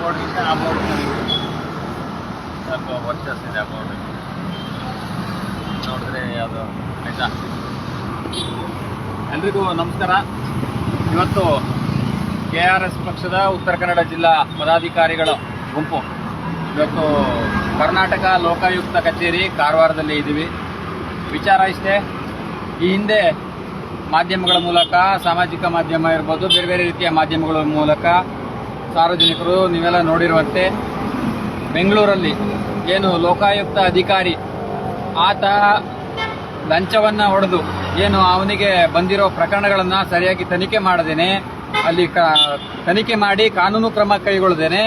ಬೋರ್ಡ್ಗಿಂತ ಆ ಸ್ವಲ್ಪ ವರ್ಚಸ್ ಇದೆ ಆ ನೋಡಿದ್ರೆ ಅದು ಎಲ್ರಿಗೂ ನಮಸ್ಕಾರ. ಇವತ್ತು ಕೆ ಆರ್ ಎಸ್ ಪಕ್ಷದ ಉತ್ತರ ಕನ್ನಡ ಜಿಲ್ಲಾ ಪದಾಧಿಕಾರಿಗಳ ಗುಂಪು. ಇವತ್ತು ಕರ್ನಾಟಕ ಲೋಕಾಯುಕ್ತ ಕಚೇರಿ ಕಾರವಾರದಲ್ಲಿ ಇದ್ದೀವಿ. ವಿಚಾರ ಇಷ್ಟೇ. ಈ ಹಿಂದೆ ಮಾಧ್ಯಮಗಳ ಮೂಲಕ, ಸಾಮಾಜಿಕ ಮಾಧ್ಯಮ ಇರ್ಬೋದು, ಬೇರೆ ಬೇರೆ ರೀತಿಯ ಮಾಧ್ಯಮಗಳ ಮೂಲಕ ಸಾರ್ವಜನಿಕರು ನೀವೆಲ್ಲ ನೋಡಿರುವಂತೆ ಬೆಂಗಳೂರಲ್ಲಿ ಏನು ಲೋಕಾಯುಕ್ತ ಅಧಿಕಾರಿ ಆತ ಲಂಚವನ್ನು ಹೊಡೆದು ಏನು ಅವನಿಗೆ ಬಂದಿರೋ ಪ್ರಕರಣಗಳನ್ನು ಸರಿಯಾಗಿ ತನಿಖೆ ಮಾಡದೇನೆ, ಅಲ್ಲಿ ತನಿಖೆ ಮಾಡಿ ಕಾನೂನು ಕ್ರಮ ಕೈಗೊಳ್ಳದೇನೆ,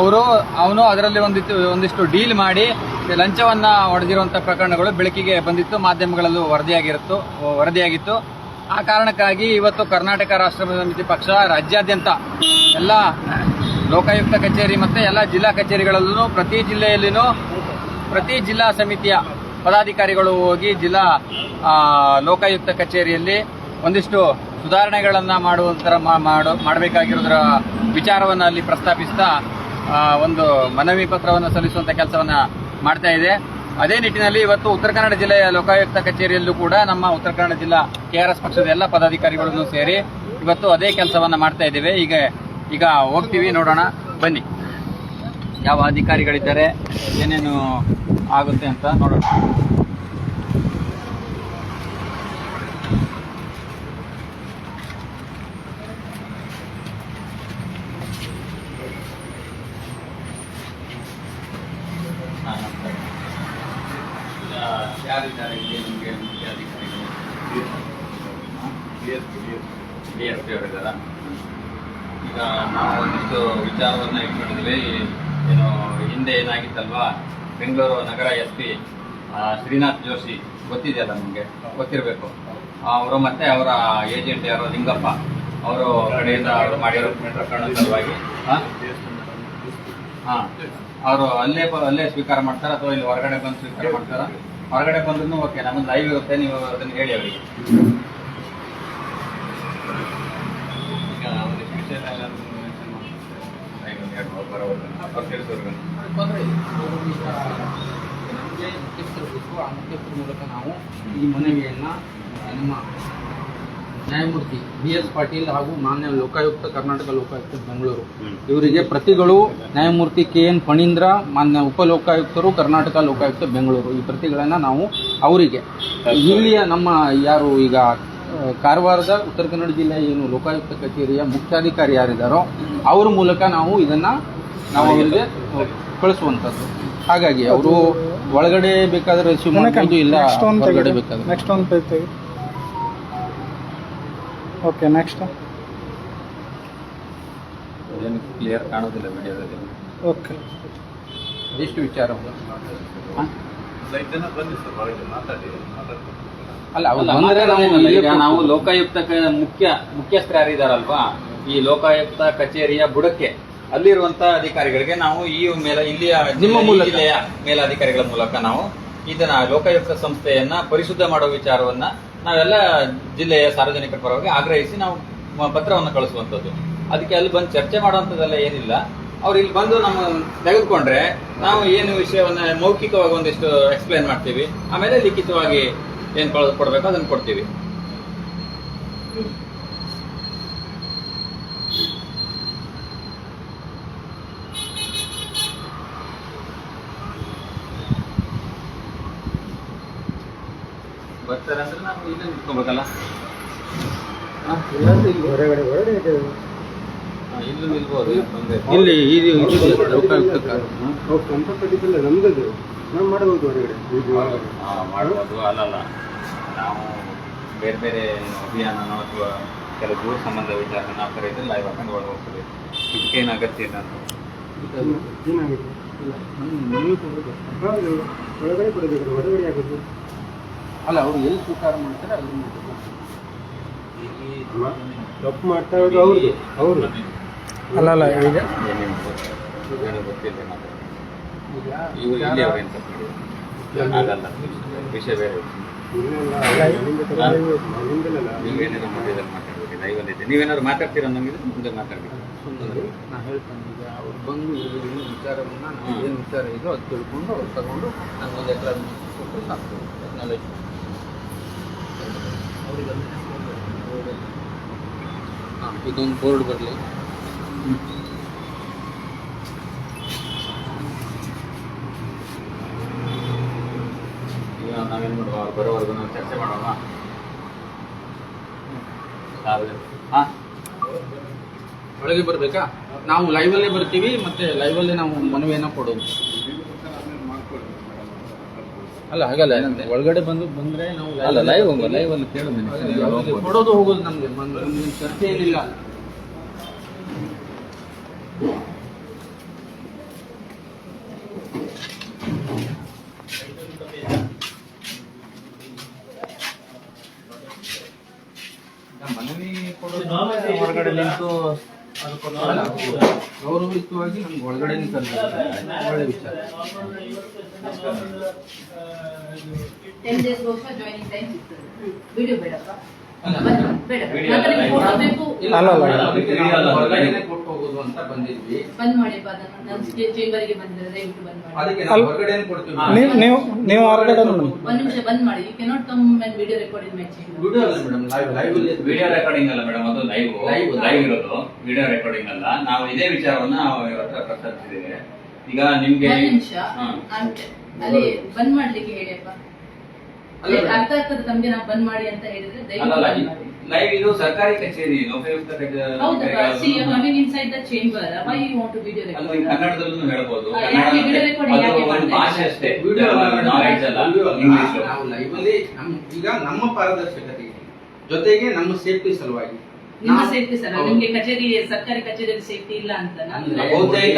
ಅವರು, ಅವನು ಅದರಲ್ಲಿ ಒಂದಿತ್ತು, ಒಂದಿಷ್ಟು ಡೀಲ್ ಮಾಡಿ ಲಂಚವನ್ನು ಹೊಡೆದಿರುವಂಥ ಪ್ರಕರಣಗಳು ಬೆಳಕಿಗೆ ಬಂದಿತ್ತು, ಮಾಧ್ಯಮಗಳಲ್ಲೂ ವರದಿಯಾಗಿರುತ್ತು, ವರದಿಯಾಗಿತ್ತು. ಆ ಕಾರಣಕ್ಕಾಗಿ ಇವತ್ತು ಕರ್ನಾಟಕ ರಾಷ್ಟ್ರ ಸಮಿತಿ ಪಕ್ಷ ರಾಜ್ಯಾದ್ಯಂತ ಎಲ್ಲ ಲೋಕಾಯುಕ್ತ ಕಚೇರಿ ಮತ್ತು ಎಲ್ಲ ಜಿಲ್ಲಾ ಕಚೇರಿಗಳಲ್ಲೂ ಪ್ರತಿ ಜಿಲ್ಲೆಯಲ್ಲಿನೂ ಪ್ರತಿ ಜಿಲ್ಲಾ ಸಮಿತಿಯ ಪದಾಧಿಕಾರಿಗಳು ಹೋಗಿ ಜಿಲ್ಲಾ ಲೋಕಾಯುಕ್ತ ಕಚೇರಿಯಲ್ಲಿ ಒಂದಿಷ್ಟು ಸುಧಾರಣೆಗಳನ್ನು ಮಾಡುವಂತರ ಮಾಡು, ಮಾಡಬೇಕಾಗಿರೋದ್ರ ವಿಚಾರವನ್ನು ಅಲ್ಲಿ ಪ್ರಸ್ತಾಪಿಸ್ತಾ ಒಂದು ಮನವಿ ಪತ್ರವನ್ನು ಸಲ್ಲಿಸುವಂಥ ಕೆಲಸವನ್ನು ಮಾಡ್ತಾ ಇದೆ. ಅದೇ ನಿಟ್ಟಿನಲ್ಲಿ ಇವತ್ತು ಉತ್ತರ ಕನ್ನಡ ಜಿಲ್ಲೆಯ ಲೋಕಾಯುಕ್ತ ಕಚೇರಿಯಲ್ಲೂ ಕೂಡ ನಮ್ಮ ಉತ್ತರ ಕನ್ನಡ ಜಿಲ್ಲಾ ಕೆ ಆರ್ ಎಸ್ ಪಕ್ಷದ ಎಲ್ಲ ಪದಾಧಿಕಾರಿಗಳನ್ನು ಸೇರಿ ಇವತ್ತು ಅದೇ ಕೆಲಸವನ್ನು ಮಾಡ್ತಾ ಇದ್ದೇವೆ. ಈಗ ಈಗ ಹೋಗ್ತೀವಿ, ನೋಡೋಣ. ಬನ್ನಿ. ಯಾವ ಅಧಿಕಾರಿಗಳಿದ್ದಾರೆ, ಏನೇನು ಆಗುತ್ತೆ ಅಂತ ನೋಡೋಣ ಹಾ, ನಮಸ್ಕಾರ. ಈಗ ಯಾರಿದ್ದಾರೆ ಇಲ್ಲಿ ನಿಮಗೆ ಮುಖ್ಯ ಅಧಿಕಾರಿಗಳು ಡಿ ಎಸ್ ಪಿ ಅವರಿದ್ದಾರಾ ಈಗ ನಾವು ಒಂದಿಷ್ಟು ವಿಚಾರವನ್ನು ಇಟ್ಕೊಂಡಿದ್ವಿ ಏನು ಹಿಂದೆ ಏನಾಗಿತ್ತಲ್ವಾ ಬೆಂಗಳೂರು ನಗರ ಎಸ್ ಪಿ ಶ್ರೀನಾಥ್ ಜೋಶಿ ಗೊತ್ತಿದೆಯಲ್ಲ ನಿಮಗೆ? ಗೊತ್ತಿರಬೇಕು. ಅವರು ಮತ್ತೆ ಅವರ ಏಜೆಂಟ್ ಯಾರೋ? ಲಿಂಗಪ್ಪ. ಅವರು ಕಡೆಯಿಂದ ಅವರು ಮಾಡಿರೋ ಸಲುವಾಗಿ, ಹಾಂ? ಅವರು ಅಲ್ಲೇ ಅಲ್ಲೇ ಸ್ವೀಕಾರ ಮಾಡ್ತಾರ ಅಥವಾ ಇಲ್ಲಿ ಹೊರಗಡೆ ಬಂದು ಸ್ವೀಕಾರ ಮಾಡ್ತಾರ? ಹೊರಗಡೆ ಬಂದ್ರೂ ಓಕೆ ನಮ್ಮದು ಲೈವ್ ಇರುತ್ತೆ, ನೀವು ಅದನ್ನು ಹೇಳಿ ಅವರಿಗೆ. ಈಗ ಒಂದಿಷ್ಟು ವಿಷಯ ಏನಾದ್ರು mention ಮಾಡ್ತಾರೆ. ಈಗ ಒಂದು ಎರಡು ಮೂರು ಬರೋವರೆಗೆ. ಅವ್ರು ತಿಳಿಸೋರ್ಗು. ತೊಂದರೆ ಇಲ್ಲ ನಮಗೆ ಮುಖ್ಯಸ್ಥರು ಬೇಕು ಆ ಮುಖ್ಯಸ್ಥರ ಮೂಲಕ ನಾವು ಈ ಮನವಿಯನ್ನು ನಮ್ಮ ನ್ಯಾಯಮೂರ್ತಿ ಬಿ ಎಸ್ ಪಾಟೀಲ್ ಹಾಗೂ ಮಾನ್ಯ ಲೋಕಾಯುಕ್ತ ಕರ್ನಾಟಕ ಲೋಕಾಯುಕ್ತ ಬೆಂಗಳೂರು ಇವರಿಗೆ ಪ್ರತಿಗಳು ನ್ಯಾಯಮೂರ್ತಿ ಕೆ ಎನ್ ಫಣೀಂದ್ರ ಮಾನ್ಯ ಉಪಲೋಕಾಯುಕ್ತರು ಕರ್ನಾಟಕ ಲೋಕಾಯುಕ್ತ ಬೆಂಗಳೂರು ಈ ಪ್ರತಿಗಳನ್ನು ನಾವು ಅವರಿಗೆ ಇಲ್ಲಿಯ ನಮ್ಮ ಯಾರು ಈಗ ಕಾರವಾರದ ಉತ್ತರ ಕನ್ನಡ ಜಿಲ್ಲೆಯ ಏನು ಲೋಕಾಯುಕ್ತ ಕಚೇರಿಯ ಮುಖ್ಯಾಧಿಕಾರಿ ಯಾರಿದ್ದಾರೋ ಅವ್ರ ಮೂಲಕ ನಾವು ಇದನ್ನು ನಾವು ಅವರಿಗೆ ಕಳಿಸುವಂಥದ್ದು ಹಾಗಾಗಿ ಅವರು ಒಳಗಡೆ ಬೇಕಾದ್ರೆ ರಿಸೀವ್ ಮಾಡ್ಬೋದು ಇಲ್ಲ ಹೊರಗಡೆ ಬೇಕಾದ್ರೆ. ನೆಕ್ಸ್ಟ್ ಒಂದು ಪೇಜ್ ತೆಗಿ ಓಕೆ ನೆಕ್ಸ್ಟ್ ಏನು ಕ್ಲಿಯರ್ ಕಾಣೋದಿಲ್ಲ ವಿಡಿಯೋದಲ್ಲಿ. ಓಕೆ ಎಷ್ಟು ವಿಚಾರ? ಅಲ್ಲ ಅವ್ರು ಅಲ್ಲ, ಬಂದ್ರೆ ನಾವು ಈಗ ನಾವು ಲೋಕಾಯುಕ್ತ ಕ- ಮುಖ್ಯ ಮುಖ್ಯಸ್ಥರು ಯಾರಿದಾರಲ್ವಾ ಈ ಲೋಕಾಯುಕ್ತ ಕಚೇರಿಯ ಬುಡಕ್ಕೆ. ಅಲ್ಲಿರುವಂತ ಅಧಿಕಾರಿಗಳಿಗೆ ನಾವು ಈ ಮೇಲೆ ಇಲ್ಲಿಯ ನಿಮ್ಮ ಮೂಲಕ. ಜಿಲ್ಲೆಯ ಮೇಲಾಧಿಕಾರಿಗಳ ಮೂಲಕ ನಾವು ಇದನ್ನ ಲೋಕಾಯುಕ್ತ ಸಂಸ್ಥೆಯನ್ನ ಪರಿಶುದ್ಧ ಮಾಡುವ ವಿಚಾರವನ್ನ ನಾವೆಲ್ಲ ಜಿಲ್ಲೆಯ ಸಾರ್ವಜನಿಕರ ಪರವಾಗಿ ಆಗ್ರಹಿಸಿ ನಾವು ಪತ್ರವನ್ನು ಕಳಿಸುವಂತದ್ದು. ಅದಕ್ಕೆ ಅಲ್ಲಿ ಬಂದು ಚರ್ಚೆ ಮಾಡುವಂಥದ್ದೆಲ್ಲ ಏನಿಲ್ಲ. ಅವ್ರು ಇಲ್ಲಿ ಬಂದು ನಮ್ಮ ತೆಗೆದುಕೊಂಡ್ರೆ ನಾವು ಏನು ವಿಷಯವನ್ನ ಮೌಖಿಕವಾಗಿ ಒಂದಿಷ್ಟು ಎಕ್ಸ್ಪ್ಲೈನ್ ಮಾಡ್ತೀವಿ. ಆಮೇಲೆ ಲಿಖಿತವಾಗಿ ಏನ್ ಕೊಡ್ಬೇಕು ಅದನ್ನ ಕೊಡ್ತೀವಿ ಬರ್ತಾರೆ ಅಂದ್ರೆ ನಾವು ಇಲ್ಲೇ. ನಿಂತ್ಕೊಬೇಕಲ್ಲ? ಹೊರಗಡೆ ಹೊರಗಡೆ ಇಲ್ಲೂ ನಿಲ್ಬೋದು ಇಲ್ಲ. ಇಲ್ಲಿ ಇದು ಲೋಕಾಯುಕ್ತ ಕಾರ್ಯ. ನಮ್ದದು. ನಾವು ಮಾಡಬಹುದು ಹೊರಗಡೆ ಮಾಡಬಹುದು. ಅಲ್ಲಲ್ಲ ನಾವು ಬೇರೆ ಬೇರೆ ಅಭಿಯಾನ ಅಭಿಯಾನನೋ ಅಥವಾ ಕೆಲವು ದೂರ ಸಂಬಂಧ ವಿಚಾರ ನಾವು ಕರೆಯಿದ್ರೆ ಲೈವ್ ಹಾಕೊಂಡು ಒಳಗೆ ಹೋಗ್ತದೆ ಇದಕ್ಕೇನು ಅಗತ್ಯ ಇಲ್ಲ ಅಂತ. ಏನಾಗುತ್ತೆ? ಒಳಗಡೆ ಕೊಡಬೇಕು ಹೊರಗಡೆ ಆಗುತ್ತೆ ಅಲ್ಲ ಅವ್ರು ಎಲ್ಲಿ ಸ್ವೀಕಾರ ಮಾಡ್ತಾರೆ ಅದ್ರ ಮೇಲೆ ತಪ್ಪು ಮಾಡ್ತಾ ಇರೋದು ಅವ್ರದ್ದು ಅವರು. ಅಲ್ಲ ಅಲ್ಲ ಈಗ ವಿಷಯ ಬೇರೆ ಲೈವಲ್ಲಿ ಇದೆ ನೀವೇನಾದ್ರು ಮಾತಾಡ್ತೀರಾ ನಮಗೆ ಮುಂದೆ ಮಾತಾಡ್ಬೇಕು. ಸುಮ್ಮನೆ ನಾ ಹೇಳ್ತೇನೆ ಈಗ ಅವ್ರು ಬಂದು ಇವ್ರಿಗೆ ಏನು ವಿಚಾರವನ್ನ ನಾವು ಏನು ವಿಚಾರ ಇದೋ ಅದು ತಿಳ್ಕೊಂಡು ಅವ್ರು ತಗೊಂಡು ನಂಗೆ ಒಂದು ಎಕರೆ ಕೊಟ್ಟು ಸಾಕು. ನಾಲೆಜ್ ಹಾಂ ಇದೊಂದು ಬೋರ್ಡ್ ಬರಲಿ. ಈಗ ನಾವೇನು ಮಾಡುವ? ಅವ್ರು ಬರೋವರೆಗೂ ನಾವು ಚರ್ಚೆ ಮಾಡೋಣ? ಹಾಂ? ಒಳಗೆ ಬರಬೇಕಾ? ನಾವು ಲೈವಲ್ಲೇ ಬರ್ತೀವಿ ಮತ್ತೆ ಲೈವಲ್ಲೇ ನಾವು ಮನವಿಯನ್ನು ಕೊಡೋದು. ಅಲ್ಲ ಹಾಗಲ್ಲ. ಒಳಗಡೆ ಬಂದು ಬಂದ್ರೆ ನಾವು ಅಲ್ಲ ಲೈವ್ ಲೈವ್ ಅಲ್ಲಿ ಕೇಳೋದು ಕೊಡೋದು ಹೋಗೋದು ನಮ್ಗೆ. ಚರ್ಚೆ ಏನಿಲ್ಲ. ಮನವಿ ಕೊಡೋದು ಹೊರಗಡೆ ನಿಂತು ಗೌರವಯುತವಾಗಿ ನಮ್ಗೆ ಒಳಗಡೆ ಒಳ್ಳೆ ವಿಚಾರ ವಿಡಿಯೋ ಬೇಡಪ್ಪ ಅಲ್ಲ, ಬೇಡ ಅಲ್ಲ, photo ಬೇಕು ಅಂತ ಬಂದಿದ್ವಿ. ಬಂದ್ ಮಾಡಿಪ್ಪ ಅದನ್ನು ನನ್ನ ಚೇಂಬರ್ಗೆ ಬಂದಿದ್ದಾರೆ ದಯವಿಟ್ಟು ಬಂದ್ ಮಾಡಿ. ಅದಕ್ಕೆ ನಾವು ಕೊಡ್ತೀವಿ? ನೀವು ನೀವು? ನೀವು ಹೊರಗಡೆ. ಒಂದ್ ನಿಮಿಷ ಬಂದ್ ಮಾಡಿ. You cannot come and video recording match video ಅಲ್ಲ ಮೇಡಮ್ ಲೈವ್ ಲೈವ್ ಅಲ್ಲಿ ವಿಡಿಯೋ ರೆಕಾರ್ಡಿಂಗ್ ಅಲ್ಲ ಮೇಡಮ್ ಅದು ಲೈವ್ ಲೈವ್ ಲೈವ್ ಇರೋದು ವಿಡಿಯೋ ರೆಕಾರ್ಡಿಂಗ್ ಅಲ್ಲ. ನಾವು ಇದೇ ವಿಚಾರವನ್ನ ಇವ್ರ ಹತ್ರ ಪ್ರಸ್ತಾಪಿಸಿದ್ದೇವೆ. ಈಗ ನಿಮ್ಗೆ ಒಂದ್ ನಿಮಿಷ. ಅಲ್ಲಿ ಬಂದ್ ಮಾಡ್ಲಿಕ್ಕೆ ಹೇಳಿಯಪ್ಪ. ಅರ್ಥ ಆಗ್ತದೆ ತಮ್ಗೆ ನಾವು ಬಂದ್ ಮಾಡಿ ಅಂತ ಹೇಳಿದ್ರೆ ದಯವಿಟ್ಟು ಮಾಡಿ ಇದು ಸರ್ಕಾರಿ ಕಚೇರಿ ಲೋಕಾಯುಕ್ತ ಕಚೇರಿ- ಹೌದಪ್ಪ see coming inside the chamber why you want to video ಅಲ್ಲ, ರೆಕಾರ್ಡ್ ಕನ್ನಡದಲ್ಲೂ ಹೇಳ್ಬೋದು. ಕನ್ನಡ ಯಾಕೆ video recording ಅದು ಯಾಕೆ ಒಂದು ಮಾಡ್ತಾ ಭಾಷೆ ಅಷ್ಟೇ. ವಿಡಿಯೋ ನಾಲೆಡ್ಜ್ ಅಲ್ಲ. ಇಂಗ್ಲಿಷ್ ನಾವು ಲೈವ್ ಅಲ್ಲಿ ಈಗ ನಮ್ಮ ಪಾರದರ್ಶಕತೆಗೆ ಜೊತೆಗೆ ನಮ್ಮ ಸೇಫ್ಟಿ ಸಲುವಾಗಿ. ನಿಮ್ಮ ನಾವು- ಸೇಫ್ಟಿ ಸರ್ ಹೌದು. ನಿಮ್ಗೆ ಕಚೇರಿ ಸರ್ಕಾರಿ ಕಚೇರಿಯಲ್ಲಿ ಸೇಫ್ಟಿ ಇಲ್ಲ ಅಂತ ಅಂದ್ರೆ ಬಹುತೇಕ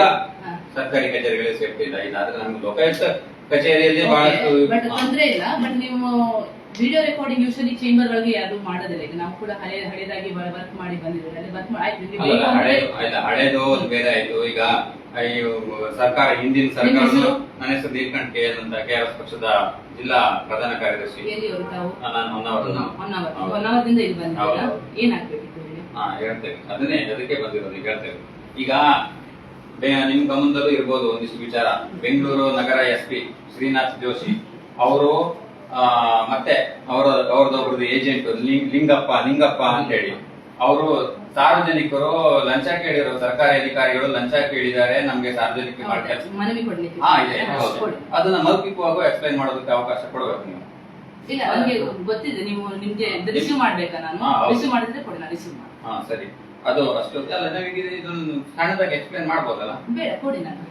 ಸರ್ಕಾರಿ ಕಚೇರಿಗಳಿಗೆ ಸೇಫ್ಟಿ ಇಲ್ಲ. ಆದ್ರೆ ನಮ್ಗೆ ಲೋಕಾಯುಕ್ತ ಕಚೇರಿಯಲ್ಲಿ ಬಹಳಷ್ಟು ಬಟ್. ತೊಂದ್ರೆ ಇಲ್ಲ ಬಟ್ ನೀವು ವಿಡಿಯೋ ರೆಕಾರ್ಡಿಂಗ್ ಯೂಶಲಿ ಚೇಂಬರ್ ಒಳಗೆ ಯಾರು ಮಾಡೋದಿಲ್ಲ. ಈಗ ನಾವು ಕೂಡ ಹಳೆ ಹಳೆದಾಗಿ ವರ್ಕ್ ಮಾಡಿ ಬಂದಿದ್ದಾರೆ ಅಲ್ಲಿ ವರ್ಕ್ ಹಳೇದು ಒಂದು ಬೇರೆ ಆಯ್ತು. ಈಗ ಸರ್ಕಾರ ಹಿಂದಿನ ಸರ್ಕಾರ? ನನ್ನ ಹೆಸರು ನೀಲಕಂಠ ಕೆ ಎಸ್ ಅಂತ. ಕೆಆರ್ಎಸ್ ಪಕ್ಷದ ಜಿಲ್ಲಾ ಪ್ರಧಾನ ಕಾರ್ಯದರ್ಶಿ. ನಾನು ಇಲ್ಲಿ. ಏನಾಗ್ಬೇಕಿತ್ತು ಹಾ ಹೇಳ್ತೇವೆ. ಅದನ್ನೇ ಅದಕ್ಕೆ ಬಂದಿರೋದು ಈಗ ಹೇಳ್ತೇವೆ. ಈಗ ನಿಮ್ ಗಮನದಲ್ಲೂ ಇರ್ಬೋದು ಒಂದಿಷ್ಟು ವಿಚಾರ. ಬೆಂಗಳೂರು ನಗರ ಎಸ್ ಪಿ ಶ್ರೀನಾಥ್ ಜೋಶಿ ಅವರು ಮತ್ತೆ ಅವರ ಅವ್ರದೊಬ್ರದ್ದು ಏಜೆಂಟ್ ಲಿಂಗಪ್ಪ ಲಿಂಗಪ್ಪ ಅಂತ ಹೇಳಿ. ಅವರು ಸಾರ್ವಜನಿಕರು ಲಂಚ ಕೇಳಿರೋ ಸರ್ಕಾರಿ ಅಧಿಕಾರಿಗಳು ಲಂಚ ಕೇಳಿದ್ದಾರೆ ನಮ್ಗೆ ಸಾರ್ವಜನಿಕ. ಅದನ್ನ ಮೌಖಿಕವಾಗೂ ಎಕ್ಸ್ಪ್ಲೈನ್ ಮಾಡೋದಕ್ಕೆ ಅವಕಾಶ ಕೊಡಬೇಕು ನೀವು. ಇಲ್ಲ ಗೊತ್ತಿದೆ ನೀವು ನಿಮ್ಗೆ ರಿಸೀವ್ ಮಾಡ್ಬೇಕಾ ನಾನು? ರಿಸೀವ್ ಮಾಡಿದ್ರೆ ಕೊಡಿ ನಾನು ರಿಸೀವ್ ಮಾಡಿ ಹಾ ಸರಿ. ಅದು ಅಷ್ಟು ಅಲ್ಲ ನಮಗೆ ಇದನ್ನು ಸಣ್ಣದಾಗಿ ಎಕ್ಸ್ಪ್ಲೈನ್ ಮಾಡ್ಬೋದಲ್ಲ? ಬೇಡ ಕೊಡಿ ನಾನು.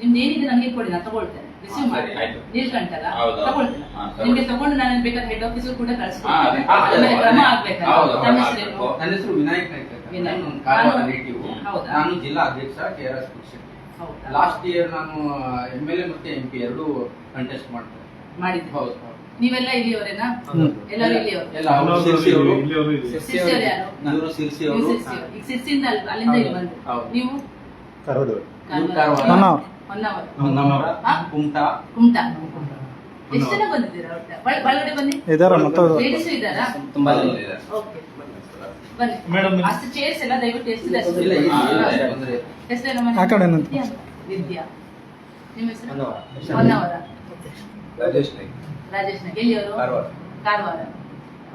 ನಿಮ್ದು ಏನಿದೆ ನನಗೆ ಕೊಡಿ ನಾನು ತಗೊಳ್ತೇನೆ. ರಿಸೀವ್ ಹಾ, ಸರಿ, ಮಾಡಿ ಆಯ್ತು. ನೀಲ್ಕಂಠಲ್ಲ ಹೌದು. ತಗೊಳ್ತೇನೆ ಹಾ, ತಗೊಳ್ಳಿ. ನಿಮ್ಗೆ ತಗೊಂಡು ನಾನು ಬೇಕಾದ್ರೆ ಹೆಡ್ ಆಫೀಸ್ ಕೂಡ ಹಾ, ಕಳಿಸ್ತೀನಿ ಅದೇ. ಆಮೇಲೆ ಕ್ರಮ ಆಗ್ಬೇಕಲ್ಲ ಹೌದು, ಹೌದು, ತಮ್ಮ ಆಗ್ಬೇಕು. ನನ್ನ ಹೆಸರು ವಿನಾಯಕ್ ನಾಯ್ಕ ಅಂತ. ವಿನಾಯಕ್. ನಾನು ಕಾರವಾರ ನಾನು- ನೇಟಿವ್ ಹೌದಾ? ನಾನು ಜಿಲ್ಲಾ ಅಧ್ಯಕ್ಷ ಕೆ ಆರ್ ಎಸ್ ಹೌದಾ? ಲಾಸ್ಟ್ ಇಯರ್ ನಾನು ಎಂ ಎಲ್ ಎ ಮತ್ತೆ ಎಂ ಪಿ ಎರಡು ಕಂಟೆಸ್ಟ್ ಮಾಡ್ತೇನೆ ಮಾಡಿದ್ದೆ ಹೌದು. ನೀವೆಲ್ಲ ಇಲ್ಲಿಯವರೇನಾ. ಎಲ್ಲರೂ ಇಲ್ಲಿಯವರು ಎಲ್ಲ ಅವರು ಯಾರು ನೀವು ಅವರು ಸಿರ್ಸಿ ಈಗ ಸಿರ್ಸಿಯಿಂದ ಅಲ್ಲಿ- ಅಲ್ಲಿಂದ ಇಲ್ಲಿ ಹೌದು. ಬಂದು ಹೌದು. ನೀವು ಕರೋಡು ಇವ್ರು ಕಾರವಾರ. ಹೊನ್ನಾವರ. ಹೊನ್ನಾವರ ಹೊನ್ನಾವರ? ಕುಮಟಾ. ಕುಮಟಾ. ಎಷ್ಟು ಜನ ಬಂದಿದ್ದೀರಾ ಒಟ್ಟು? ಒಳಗಡೆ ಬನ್ನಿ. ಇದಾರ ಮತ್ತೆ ಲೇಡೀಸು ಇದಾರಾ ತುಂಬಾ ಜನ ಇದ್ದಾರೆ. ಓಕೆ ಬನ್ನಿ. ಅಷ್ಟು ಚೇರ್ಸ್ ಎಲ್ಲ ದಯವಿಟ್ಟು ಎಷ್ಟಿದೆ ಅಷ್ಟು ಇಲ್ಲ ಆ ಕಡೆ ನಿಂತು. ವಿದ್ಯಾ. ನಿಮ್ಮ ಹೆಸರು? ಹೊನ್ನಾವರ. ರಾಜೇಶ್ ನಾಯ್ಕ. ರಾಜೇಶ್ ನಾಯ್ಕ. ಎಲ್ಲಿಯವರು? ಕಾರವಾರ. ಕಾರವಾರ.